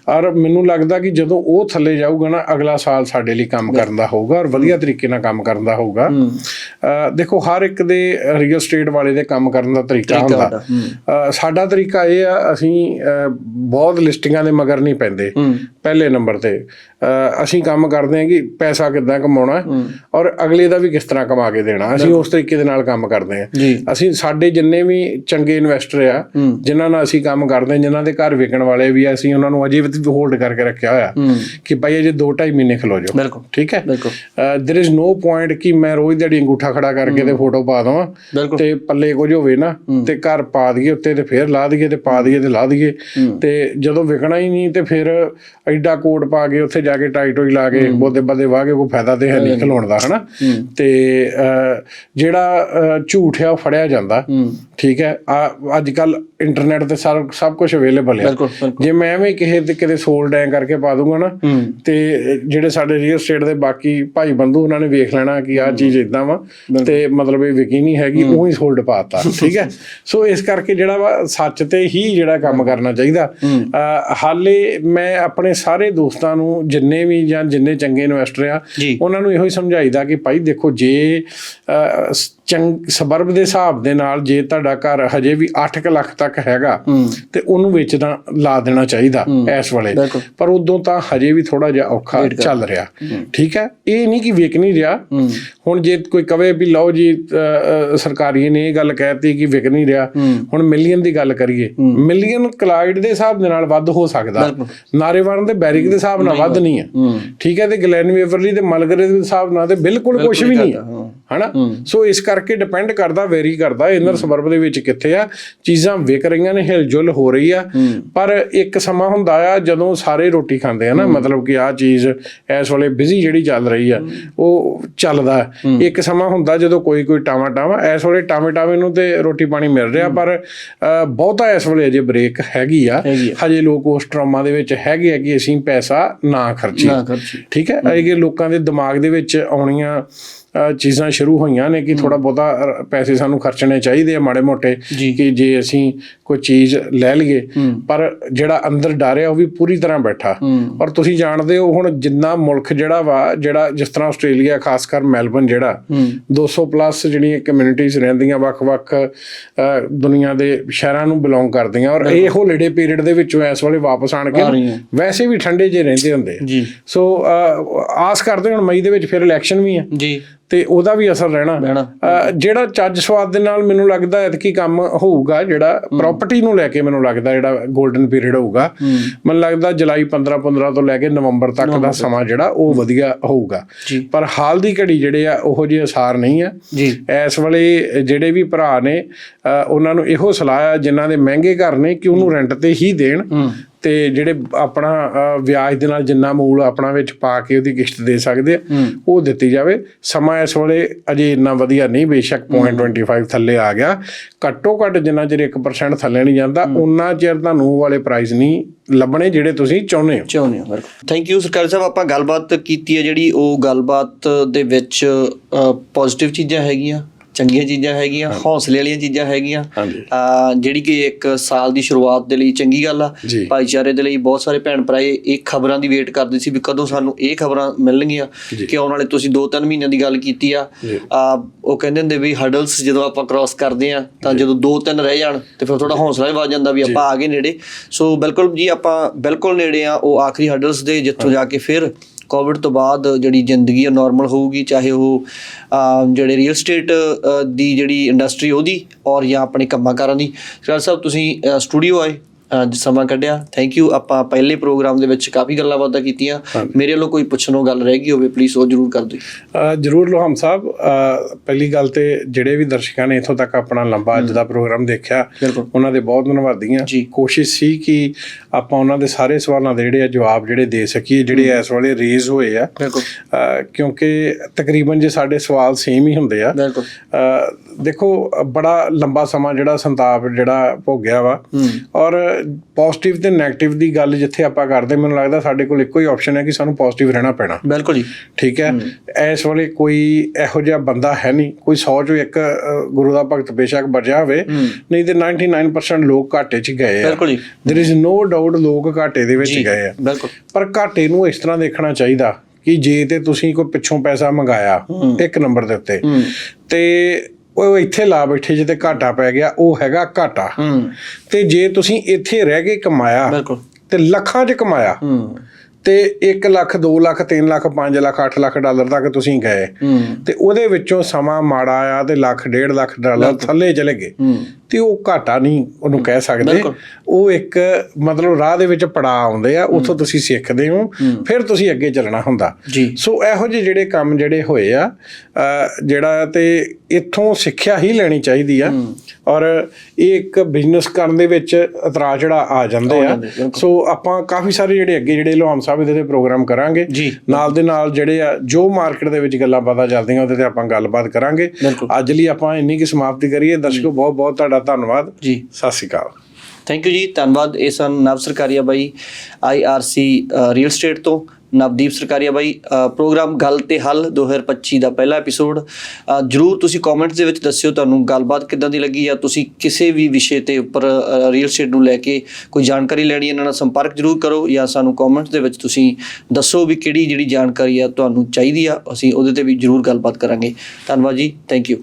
ਔਰ ਮੈਨੂੰ ਲੱਗਦਾ ਕਿ ਜਦੋਂ ਉਹ ਥੱਲੇ ਜਾਊਗਾ ਨਾ ਅਗਲਾ ਸਾਲ ਸਾਡੇ ਲਈ ਕੰਮ ਕਰਨ ਦਾ ਹੋਊਗਾ ਔਰ ਵਧੀਆ ਤਰੀਕੇ ਨਾਲ ਕੰਮ ਕਰਨ ਦਾ ਹੋਊਗਾ। ਅ, ਦੇਖੋ ਹਰ ਇੱਕ ਦੇ ਰੀਅਲ ਸਟੇਟ ਵਾਲੇ ਦੇ ਕੰਮ ਕਰਨ ਦਾ ਤਰੀਕਾ ਹੁੰਦਾ। ਅ, ਸਾਡਾ ਤਰੀਕਾ ਇਹ ਆ ਅਸੀਂ ਅ, ਬਹੁਤ ਲਿਸਟਿੰਗਾਂ ਦੇ ਮਗਰ ਨਹੀਂ ਪੈਂਦੇ। ਪਹਿਲੇ ਨੰਬਰ ਤੇ। ਅਸੀਂ ਕੰਮ ਕਰਦੇ ਹਾਂ ਕਿ ਪੈਸਾ ਕਿੱਦਾਂ ਕਮਾਉਣਾ ਹੈ ਔਰ ਅਗਲੇ ਦਾ ਵੀ ਕਿਸ ਤਰ੍ਹਾਂ ਕਮਾ ਕੇ ਦੇਣਾ ਅਸੀਂ ਉਸ ਤਰੀਕੇ ਦੇ ਨਾਲ ਕੰਮ ਕਰਦੇ ਹਾਂ ਜੀ ਅਸੀਂ ਸਾਡੇ ਜਿੰਨੇ ਵੀ ਚੰਗੇ ਇਨਵੈਸਟਰ ਆ ਹੂੰ। ਜਿਨ੍ਹਾਂ ਨਾਲ ਅਸੀਂ ਕੰਮ ਕਰਦੇ ਹਾਂ ਜਿਨ੍ਹਾਂ ਦੇ ਘਰ ਵਿਕਣ ਵਾਲੇ ਵੀ ਆ, ਅਸੀਂ ਉਹਨਾਂ ਨੂੰ ਅਜੇ ਵੀ ਹੋਲਡ ਕਰਕੇ ਰੱਖਿਆ ਹੋਇਆ ਹੂੰ ਕਿ ਭਾਈ ਅਜੇ 2.5 ਮਹੀਨੇ ਖਲੋ ਜਾਓ ਬਿਲਕੁਲ ਠੀਕ ਹੈ ਬਿਲਕੁਲ देयर इज नो ਪੁਆਇੰਟ ਕਿ ਮੈਂ ਰੋਜ਼ ਦਿਹਾੜੀ ਅੰਗੂਠਾ ਖੜਾ ਕਰਕੇ ਤੇ ਫੋਟੋ ਪਾ ਦਵਾਂ ਬਿਲਕੁਲ ਤੇ ਪੱਲੇ ਕੁਝ ਹੋਵੇ ਨਾ ਤੇ ਘਰ ਪਾ ਦਈਏ ਉੱਤੇ ਤੇ ਫੇਰ ਲਾ ਦਈਏ ਤੇ ਪਾ ਦਈਏ ਤੇ ਲਾ ਦਈਏ ਤੇ ਜਦੋਂ ਵਿਕਣਾ ਹੀ ਨਹੀਂ ਤੇ ਫਿਰ ਐਡਾ ਕੋਟ ਪਾ ਕੇ ਉੱਥੇ ਜਾ ਕੇ ਟਾਈਟ ਹੋਈ ਲਾ ਕੇ ਬੋਦੇ ਬਦੇ ਵਾਹ ਕੇ ਕੋਈ ਫਾਇਦਾ ਤੇ ਹੈ ਨਹੀਂ ਖਲੋਣ ਦਾ ਹਨਾ? ਤੇ ਜਿਹੜਾ ਝੂਠ ਆ ਉਹ ਫੜਿਆ ਜਾਂਦਾ। ਠੀਕ ਹੈ? ਆ ਅੱਜ ਕੱਲ ਇੰਟਰਨੈਟ ਤੇ ਸਭ ਸਭ ਕੁਝ ਅਵੇਲੇਬਲ ਹੈ ਜੇ ਮੈਂ ਐਵੇਂ ਕਿਸੇ ਤੇ ਕਿਤੇ ਸੋਲਡ ਐ ਕਰਕੇ ਪਾ ਦੂੰਗਾ ਨਾ ਤੇ ਜਿਹੜੇ ਸਾਡੇ ਰੀਅਲ ਸਟੇਟ ਦੇ ਬਾਕੀ ਭਾਈ ਬੰਧੂ ਉਹਨਾਂ ਨੇ ਵੇਖ ਲੈਣਾ ਕਿ ਆਹ ਚੀਜ਼ ਇਦਾਂ ਵਾ ਤੇ ਮਤਲਬ ਇਹ ਵਿਕੀ ਨਹੀਂ ਹੈਗੀ ਉਹ ਹੀ ਸੋਲਡ ਪਾਤਾ ਠੀਕ ਹੈ? ਸੋ ਇਸ ਕਰਕੇ ਜਿਹੜਾ ਵਾ ਸੱਚ ਤੇ ਹੀ ਜਿਹੜਾ ਕੰਮ ਕਰਨਾ ਚਾਹੀਦਾ। ਹਾਲੇ ਮੈਂ ਆਪਣੇ ਸਾਰੇ ਦੋਸਤਾਂ ਨੂੰ ਜਿੰਨੇ ਵੀ ਜਾਂ ਜਿੰਨੇ ਚੰਗੇ ਇਨਵੈਸਟਰ ਆ ਉਹਨਾਂ ਨੂੰ ਇਹੋ ਹੀ ਸਮਝਾਈਦਾ ਕਿ ਭਾਈ ਦੇਖੋ ਜੇ ਚੰਗ ਸਬਰਬ ਦੇ ਹਿਸਾਬ ਦੇ ਨਾਲ ਜੇ ਤੁਹਾਡਾ ਘਰ ਹਜੇ ਵੀ 8 ਲੱਖ ਤੱਕ ਹੈਗਾ ਤੇ ਉਹਨੂੰ ਵੇਚਣਾ ਲਾ ਦੇਣਾ ਚਾਹੀਦਾ ਇਸ ਵੇਲੇ। ਪਰ ਉਦੋਂ ਤਾਂ ਹਜੇ ਵੀ ਥੋੜਾ ਜਿਹਾ ਔਖਾ ਚੱਲ ਰਿਹਾ। ਠੀਕ ਹੈ? ਇਹ ਨਹੀਂ ਕਿ ਵਿਕ ਨਹੀਂ ਰਿਹਾ। ਹੁਣ ਜੇ ਕੋਈ ਕਵੇ ਵੀ ਲਓ ਜੀ ਸਰਕਾਰੀ ਨੇ ਇਹ ਗੱਲ ਕਹਿਤੀ ਕਿ ਵਿਕ ਨਹੀਂ ਰਿਹਾ। ਹੁਣ ਮਿਲੀਅਨ ਦੀ ਗੱਲ ਕਰੀਏ। ਮਿਲੀਅਨ ਕਲਾਈਡ ਦੇ ਹਿਸਾਬ ਦੇ ਨਾਲ ਵੱਧ ਹੋ ਸਕਦਾ। ਨਾਰੇਵਾਰਨ ਦੇ ਬੈਰਿਕ ਦੇ ਹਿਸਾਬ ਨਾਲ ਵੱਧ ਨਹੀਂ ਹੈ। ਠੀਕ ਹੈ? ਤੇ ਗਲੈਨ ਵੇਵਰਲੀ ਤੇ ਮਲਗਰੇ ਦੇ ਹਿਸਾਬ ਨਾਲ ਤੇ ਬਿਲਕੁਲ ਕੁਝ ਵੀ ਨਹੀਂ ਹੈ। ਹਾਂ। ਹਨਾ? ਸੋ ਇਸ ਕਰਕੇ ਡਿਪੈਂਡ ਕਰਦਾ ਵੈਰੀ ਕਰਦਾ ਇਨਰ ਸਬਰਬ ਦੇ ਵਿੱਚ ਕਿੱਥੇ ਆ? ਚੀਜ਼ਾਂ ਵਿਕ ਰਹੀਆਂ ਨੇ ਹਿਲਜੁਲ ਹੋ ਰਹੀ ਆ। ਪਰ ਇੱਕ ਸਮਾਂ ਹੁੰਦਾ ਆ ਜਦੋਂ ਸਾਰੇ ਰੋਟੀ ਖਾਂਦੇ ਆ ਨਾ ਮਤਲਬ ਕਿ ਆ ਚੀਜ਼ ਇਸ ਵੇਲੇ ਬਿਜ਼ੀ ਜਿਹੜੀ ਚੱਲ ਰਹੀ ਆ ਉਹ ਚੱਲਦਾ। ਇੱਕ ਸਮਾਂ ਹੁੰਦਾ ਜਦੋਂ ਕੋਈ ਕੋਈ ਟਾਵਾ ਟਾਵਾ ਇਸ ਵੇਲੇ ਟਾਵੇਂ ਟਾਵੇਂ ਨੂੰ ਤੇ ਰੋਟੀ ਪਾਣੀ ਮਿਲ ਰਿਹਾ ਪਰ ਬਹੁਤਾ ਇਸ ਵੇਲੇ ਅਜੇ ਬ੍ਰੇਕ ਹੈਗੀ ਆ। ਹਜੇ ਲੋਕ ਉਸ ਟਰਾਮਾ ਦੇ ਵਿੱਚ ਹੈਗੇ ਆ ਕਿ ਅਸੀਂ ਪੈਸਾ ਨਾ ਖਰਚੀਏ। ਠੀਕ ਹੈ? ਇਹ ਲੋਕਾਂ ਦੇ ਦਿਮਾਗ ਦੇ ਵਿੱਚ ਆਉਣੀਆਂ ਚੀਜ਼ਾਂ ਸ਼ੁਰੂ ਹੋਈਆਂ ਨੇ ਕਿ ਥੋੜਾ ਬਹੁਤਾ ਪੈਸੇ ਸਾਨੂੰ ਖਰਚਣੇ ਚਾਹੀਦੇ ਆ ਮਾੜੇ ਮੋਟੇ। ਕਿ ਜੇ ਅਸੀਂ ਕੋਈ ਚੀਜ਼ ਲੈ ਲਈਏ। ਪਰ ਜਿਹੜਾ ਅੰਦਰ ਡਰ ਉਹ ਵੀ ਪੂਰੀ ਤਰ੍ਹਾਂ ਬੈਠਾ। ਔਰ ਤੁਸੀਂ ਜਾਣਦੇ ਹੋ ਹੁਣ ਜਿੰਨਾ ਮੁਲਕ ਜਿਹੜਾ ਵਾ ਜਿਹੜਾ ਜਿਸ ਤਰ੍ਹਾਂ ਆਸਟ੍ਰੇਲੀਆ ਖਾਸ ਕਰ ਮੈਲਬਨ ਜਿਹੜਾ ਹੂੰ। 200 ਪਲੱਸ ਜਿਹੜੀਆਂ ਕਮਿਊਨਿਟੀਆਂ ਰਹਿੰਦੀਆਂ ਵੱਖ-ਵੱਖ ਦੁਨੀਆ ਦੇ ਸ਼ਹਿਰਾਂ ਨੂੰ ਬਿਲੋਂਗ ਕਰਦੀਆਂ। ਔਰ ਇਹ ਹੋਲੀਡੇ ਪੀਰੀਅਡ ਦੇ ਵਿੱਚੋਂ ਇਸ ਵੇਲੇ ਵਾਪਸ ਆਣ ਕੇ। ਵੈਸੇ ਵੀ ਠੰਡੇ ਜੇ ਰਹਿੰਦੇ ਹੁੰਦੇ ਆ। ਜੀ। ਸੋ ਆਸ ਕਰਦੇ ਹੁਣ ਮਈ ਦੇ ਵਿੱਚ ਫਿਰ ਇਲੈਕਸ਼ਨ ਵੀ ਆ। ਜੀ। ਤੇ ਉਹਦਾ ਵੀ ਅਸਰ ਰਹਿਣਾ। ਜਿਹੜਾ ਚੱਜ ਸਵਾਦ ਦੇ ਨਾਲ ਮੈਨੂੰ ਲੱਗਦਾ ਐਤਕੀ ਕੰਮ ਹੋਊਗਾ ਜਿਹੜਾ ਪ੍ਰਾਪਰਟੀ ਨੂੰ ਲੈ ਕੇ ਮੈਨੂੰ ਲੱਗਦਾ ਜਿਹੜਾ 골ਡਨ ਪੀਰੀਅਡ ਹੋਊਗਾ ਮੈਨੂੰ ਲੱਗਦਾ ਜੁਲਾਈ 15 15 ਤੋਂ ਲੈ ਕੇ ਨਵੰਬਰ ਤੱਕ ਦਾ ਸਮਾਂ ਜਿਹੜਾ ਉਹ ਵਧੀਆ ਹੋਊਗਾ। ਪਰ ਹਾਲ ਦੀ ਘੜੀ ਜਿਹੜੇ ਆ ਉਹੋ ਜਿਹੇ ਅਸਾਰ ਨਹੀਂ ਆ। ਇਸ ਵੇਲੇ ਜਿਹੜੇ ਵੀ ਭਰਾ ਨੇ ਉਹਨਾਂ ਨੂੰ ਇਹੋ ਸਲਾਹ ਆ ਜਿਨ੍ਹਾਂ ਦੇ ਮਹਿੰਗੇ ਘਰ ਨੇ ਕਿ ਉਹਨੂੰ ਰੈਂਟ ਤੇ ਹੀ ਦੇਣ। ਤੇ ਜਿਹੜੇ ਆਪਣਾ ਵਿਆਜ ਦੇ ਨਾਲ ਜਿੰਨਾ ਮੂਲ ਆਪਣਾ ਵਿੱਚ ਪਾ ਕੇ ਉਹਦੀ ਕਿਸ਼ਤ ਦੇ ਸਕਦੇ ਆ ਉਹ ਦਿੱਤੀ ਜਾਵੇ। ਸਮਾਂ ਇਸ ਵੇਲੇ ਅਜੇ ਇੰਨਾ ਵਧੀਆ ਨਹੀਂ ਬੇਸ਼ੱਕ 0.25 ਥੱਲੇ ਆ ਗਿਆ। ਘੱਟੋ ਘੱਟ ਜਿੰਨਾ ਚਿਰ 1% ਥੱਲੇ ਨਹੀਂ ਜਾਂਦਾ ਉਨਾ ਚਿਰ ਤੁਹਾਨੂੰ ਵਾਲੇ ਪ੍ਰਾਈਸ ਨਹੀਂ ਲੱਭਣੇ ਜਿਹੜੇ ਤੁਸੀਂ ਚਾਹੁੰਦੇ ਹੋ। ਚਾਹੁੰਦੇ ਹੋ ਬਿਲਕੁਲ। ਥੈਂਕ ਯੂ ਸਰਕਾਰ ਸਾਹਿਬ ਆਪਾਂ ਗੱਲਬਾਤ ਕੀਤੀ ਹੈ ਜਿਹੜੀ ਉਹ ਗੱਲਬਾਤ ਦੇ ਵਿੱਚ ਪੋਜ਼ਿਟਿਵ ਚੀਜ਼ਾਂ ਹੈਗੀਆਂ। ਚੰਗੀਆਂ ਚੀਜ਼ਾਂ ਹੈਗੀਆਂ ਹੌਸਲੇ ਵਾਲੀਆਂ ਚੀਜ਼ਾਂ ਹੈਗੀਆਂ। ਜਿਹੜੀ ਕਿ ਇੱਕ ਸਾਲ ਦੀ ਸ਼ੁਰੂਆਤ ਦੇ ਲਈ ਚੰਗੀ ਗੱਲ ਆ। ਭਾਈਚਾਰੇ ਦੇ ਲਈ ਬਹੁਤ ਸਾਰੇ ਭੈਣ ਭਰਾ ਇਹ ਖਬਰਾਂ ਦੀ ਵੇਟ ਕਰਦੇ ਸੀ ਵੀ ਕਦੋਂ ਸਾਨੂੰ ਇਹ ਖਬਰਾਂ ਮਿਲਣਗੀਆਂ ਕਿ ਆਉਣ ਵਾਲੇ ਤੁਸੀਂ 2-3 ਮਹੀਨਿਆਂ ਦੀ ਗੱਲ ਕੀਤੀ ਆ। ਉਹ ਕਹਿੰਦੇ ਹੁੰਦੇ ਵੀ ਹਰਡਲਸ ਜਦੋਂ ਆਪਾਂ ਕ੍ਰਾਸ ਕਰਦੇ ਆ ਤਾਂ ਜਦੋਂ 2-3 ਰਹਿ ਜਾਣ ਤੇ ਫਿਰ ਥੋੜਾ ਹੌਸਲਾ ਵੀ ਵੱਧ ਜਾਂਦਾ ਵੀ ਆਪਾਂ ਆ ਗਏ ਨੇੜੇ। ਸੋ ਬਿਲਕੁਲ ਜੀ ਆਪਾਂ ਬਿਲਕੁਲ ਨੇੜੇ ਆ ਉਹ ਆਖਰੀ ਹਰਡਲਸ ਦੇ ਜਿੱਥੋਂ ਜਾ ਕੇ ਫਿਰ ਕੋਵਿਡ ਤੋਂ ਬਾਅਦ ਜਿਹੜੀ ਜ਼ਿੰਦਗੀ ਆ ਨਾਰਮਲ ਹੋਊਗੀ, ਚਾਹੇ ਉਹ ਜਿਹੜੇ ਰੀਅਲ ਸਟੇਟ ਦੀ ਜਿਹੜੀ ਇੰਡਸਟਰੀ ਉਹਦੀ ਔਰ ਜਾਂ ਆਪਣੇ ਕੰਮਾਂ ਕਾਰਾਂ ਦੀ। ਸਰ ਸਾਹਿਬ, ਤੁਸੀਂ ਸਟੂਡੀਓ ਆਏ। ਸਮਾਂ ਕੱਢਿਆ। ਥੈਂਕ ਯੂ ਆਪਾਂ ਪਹਿਲੇ ਪ੍ਰੋਗਰਾਮ ਦੇ ਵਿੱਚ ਕਾਫੀ ਗੱਲਾਂ ਬਾਤਾਂ ਕੀਤੀਆਂ। ਮੇਰੇ ਵੱਲੋਂ ਕੋਈ ਪੁੱਛਣੋਂ ਗੱਲ ਰਹਿ ਗਈ ਹੋਵੇ ਪਲੀਜ਼ ਉਹ ਜਰੂਰ ਕਰ ਦਿਓ। ਜ਼ਰੂਰ ਲੋਹਮ ਸਾਹਿਬ ਪਹਿਲੀ ਗੱਲ ਤੇ ਜਿਹੜੇ ਵੀ ਦਰਸ਼ਕਾਂ ਨੇ ਇਥੋਂ ਤੱਕ ਆਪਣਾ ਲੰਬਾ ਅੱਜ ਦਾ ਪ੍ਰੋਗਰਾਮ ਦੇਖਿਆ। ਉਹਨਾਂ ਦੇ ਬਹੁਤ ਧੰਨਵਾਦੀਆਂ ਜੀ। ਕੋਸ਼ਿਸ਼ ਸੀ ਕਿ ਆਪਾਂ ਉਹਨਾਂ ਦੇ ਸਾਰੇ ਸਵਾਲਾਂ ਦੇ ਜਿਹੜੇ ਆ ਜਵਾਬ ਜਿਹੜੇ ਦੇ ਸਕੀਏ ਜਿਹੜੇ ਇਸ ਵੇਲੇ ਰੇਜ਼ ਹੋਏ ਆ। ਕਿਉਂਕਿ ਤਕਰੀਬਨ ਜੇ ਸਾਡੇ ਸਵਾਲ ਸੇਮ ਹੀ ਹੁੰਦੇ ਆ। ਦੇਖੋ ਬੜਾ ਲੰਬਾ ਸਮਾਂ ਜਿਹੜਾ ਸੰਤਾਪ ਜਿਹੜਾ ਭੋਗਿਆ ਵਾ। ਔਰ ਪੋਜ਼ਿਟਿਵ ਤੇ 네ਗੇਟਿਵ ਦੀ ਗੱਲ ਜਿੱਥੇ ਆਪਾਂ ਕਰਦੇ ਮੈਨੂੰ ਲੱਗਦਾ ਸਾਡੇ ਕੋਲ ਇੱਕੋ ਹੀ ਆਪਸ਼ਨ ਹੈ ਕਿ ਸਾਨੂੰ ਪੋਜ਼ਿਟਿਵ ਰਹਿਣਾ ਪੈਣਾ। ਬਿਲਕੁਲ ਜੀ। ਠੀਕ ਹੈ? ਇਸ ਵੇਲੇ ਕੋਈ ਇਹੋ ਜਿਹਾ ਬੰਦਾ ਹੈ ਨਹੀਂ। ਕੋਈ 100 ਚੋਂ ਇੱਕ ਗੁਰੂ ਦਾ ਭਗਤ ਬੇਸ਼ੱਕ ਬਚਿਆ ਹੋਵੇ ਨਹੀਂ ਤੇ 99% ਲੋਕ ਘਾਟੇ 'ਚ ਗਏ ਆ। ਬਿਲਕੁਲ ਜੀ। There is no doubt ਲੋਕ ਘਾਟੇ ਦੇ ਵਿੱਚ ਗਏ ਆ। ਬਿਲਕੁਲ। ਪਰ ਘਾਟੇ ਨੂੰ ਇਸ ਤਰ੍ਹਾਂ ਦੇਖਣਾ ਚਾਹੀਦਾ ਕਿ ਜੇ ਤੇ ਤੁਸੀਂ ਕੋਈ ਪਿੱਛੋਂ ਪੈਸਾ ਮੰਗਾਇਆ ਇੱਕ ਨੰਬਰ ਦੇ ਉੱਤੇ ਤੇ ਉਹ ਇੱਥੇ ਲਾ ਬੈਠੇ ਜੇ ਤੇ ਘਾਟਾ ਪੈ ਗਿਆ ਉਹ ਹੈਗਾ ਘਾਟਾ। ਹੂੰ। ਤੇ ਜੇ ਤੁਸੀਂ ਇੱਥੇ ਰਹਿ ਕੇ ਕਮਾਇਆ ਬਿਲਕੁਲ। ਤੇ ਲੱਖਾਂ 'ਚ ਕਮਾਇਆ ਹੂੰ। ਤੇ 1 ਲੱਖ 2 ਲੱਖ 3 ਲੱਖ 5 ਲੱਖ 8 ਲੱਖ ਡਾਲਰ ਤੱਕ ਤੁਸੀਂ ਗਏ ਤੇ ਉਹਦੇ ਵਿੱਚੋਂ ਸਮਾਂ ਮਾੜਾ ਆ ਤੇ ਲੱਖ ਡੇਢ ਲੱਖ ਡਾਲਰ ਥੱਲੇ ਚਲੇ ਗਏ। ਤੇ ਉਹ ਘਾਟਾ ਨਹੀਂ ਉਹਨੂੰ ਕਹਿ ਸਕਦੇ। ਉਹ ਇੱਕ ਮਤਲਬ ਰਾਹ ਦੇ ਵਿੱਚ ਪੜਾ ਆਉਂਦੇ ਆ ਉੱਥੋਂ ਤੁਸੀਂ ਸਿੱਖਦੇ ਹੋ ਫਿਰ ਤੁਸੀਂ ਅੱਗੇ ਚੱਲਣਾ ਹੁੰਦਾ। ਸੋ ਇਹੋ ਜਿਹੇ ਜਿਹੜੇ ਕੰਮ ਜਿਹੜੇ ਹੋਏ ਆ ਜਿਹੜਾ ਤੇ ਇੱਥੋਂ ਸਿੱਖਿਆ ਹੀ ਲੈਣੀ ਚਾਹੀਦੀ ਆ। ਔਰ ਇਹ ਇੱਕ ਬਿਜ਼ਨਸ ਕਰਨ ਦੇ ਵਿੱਚ ਉਤਰਾ ਚੜਾ ਆ ਜਾਂਦੇ ਆ। ਸੋ ਆਪਾਂ ਕਾਫੀ ਸਾਰੇ ਜਿਹੜੇ ਅੱਗੇ ਜਿਹੜੇ ਲੋਹਾਮ ਸਾਹਿਬ ਇਹਦੇ ਤੇ ਪ੍ਰੋਗਰਾਮ ਕਰਾਂਗੇ। ਨਾਲ ਦੇ ਨਾਲ ਜਿਹੜੇ ਆ ਜੋ ਮਾਰਕੀਟ ਦੇ ਵਿੱਚ ਗੱਲਾਂ ਪਤਾ ਚੱਲਦੀਆਂ ਉਹਦੇ ਤੇ ਆਪਾਂ ਗੱਲਬਾਤ ਕਰਾਂਗੇ। ਅੱਜ ਲਈ ਆਪਾਂ ਇੰਨੀ ਕੀ ਸਮਾਪਤੀ ਕਰੀਏ। ਦਰਸ਼ਕੋ ਬਹੁਤ ਬਹੁਤ ਤੁਹਾਡਾ ਧੰਨਵਾਦ। ਜੀ। ਸਤਿ ਸ਼੍ਰੀ ਅਕਾਲ। ਥੈਂਕ ਯੂ ਜੀ ਧੰਨਵਾਦ। ਇਹ ਸਨ Nav Sarkaria by IRC real estate ਤੋਂ। ਨਵਦੀਪ ਸਰਕਾਰੀਆ ਬਾਈ ਪ੍ਰੋਗਰਾਮ ਗੱਲ ਤੇ ਹੱਲ 2025 ਦਾ ਪਹਿਲਾ ਐਪੀਸੋਡ ਜਰੂਰ ਤੁਸੀਂ ਕਮੈਂਟਸ ਦੇ ਵਿੱਚ ਦੱਸਿਓ ਤੁਹਾਨੂੰ ਗੱਲਬਾਤ ਕਿੱਦਾਂ ਦੀ ਲੱਗੀ ਜਾਂ ਤੁਸੀਂ ਕਿਸੇ ਵੀ ਵਿਸ਼ੇ ਤੇ ਉੱਪਰ ਰੀਅਲ ਸਟੇਟ ਨੂੰ ਲੈ ਕੇ ਕੋਈ ਜਾਣਕਾਰੀ ਲੈਣੀ ਇਹਨਾਂ ਨਾਲ ਸੰਪਰਕ ਜਰੂਰ ਕਰੋ ਜਾਂ ਸਾਨੂੰ ਕਮੈਂਟਸ ਦੇ ਵਿੱਚ ਤੁਸੀਂ ਦੱਸੋ ਵੀ ਕਿਹੜੀ ਜਿਹੜੀ ਜਾਣਕਾਰੀ ਆ ਤੁਹਾਨੂੰ ਚਾਹੀਦੀ ਆ। ਅਸੀਂ ਉਹਦੇ ਤੇ ਵੀ ਜਰੂਰ ਗੱਲਬਾਤ ਕਰਾਂਗੇ। ਧੰਨਵਾਦ ਜੀ ਥੈਂਕ ਯੂ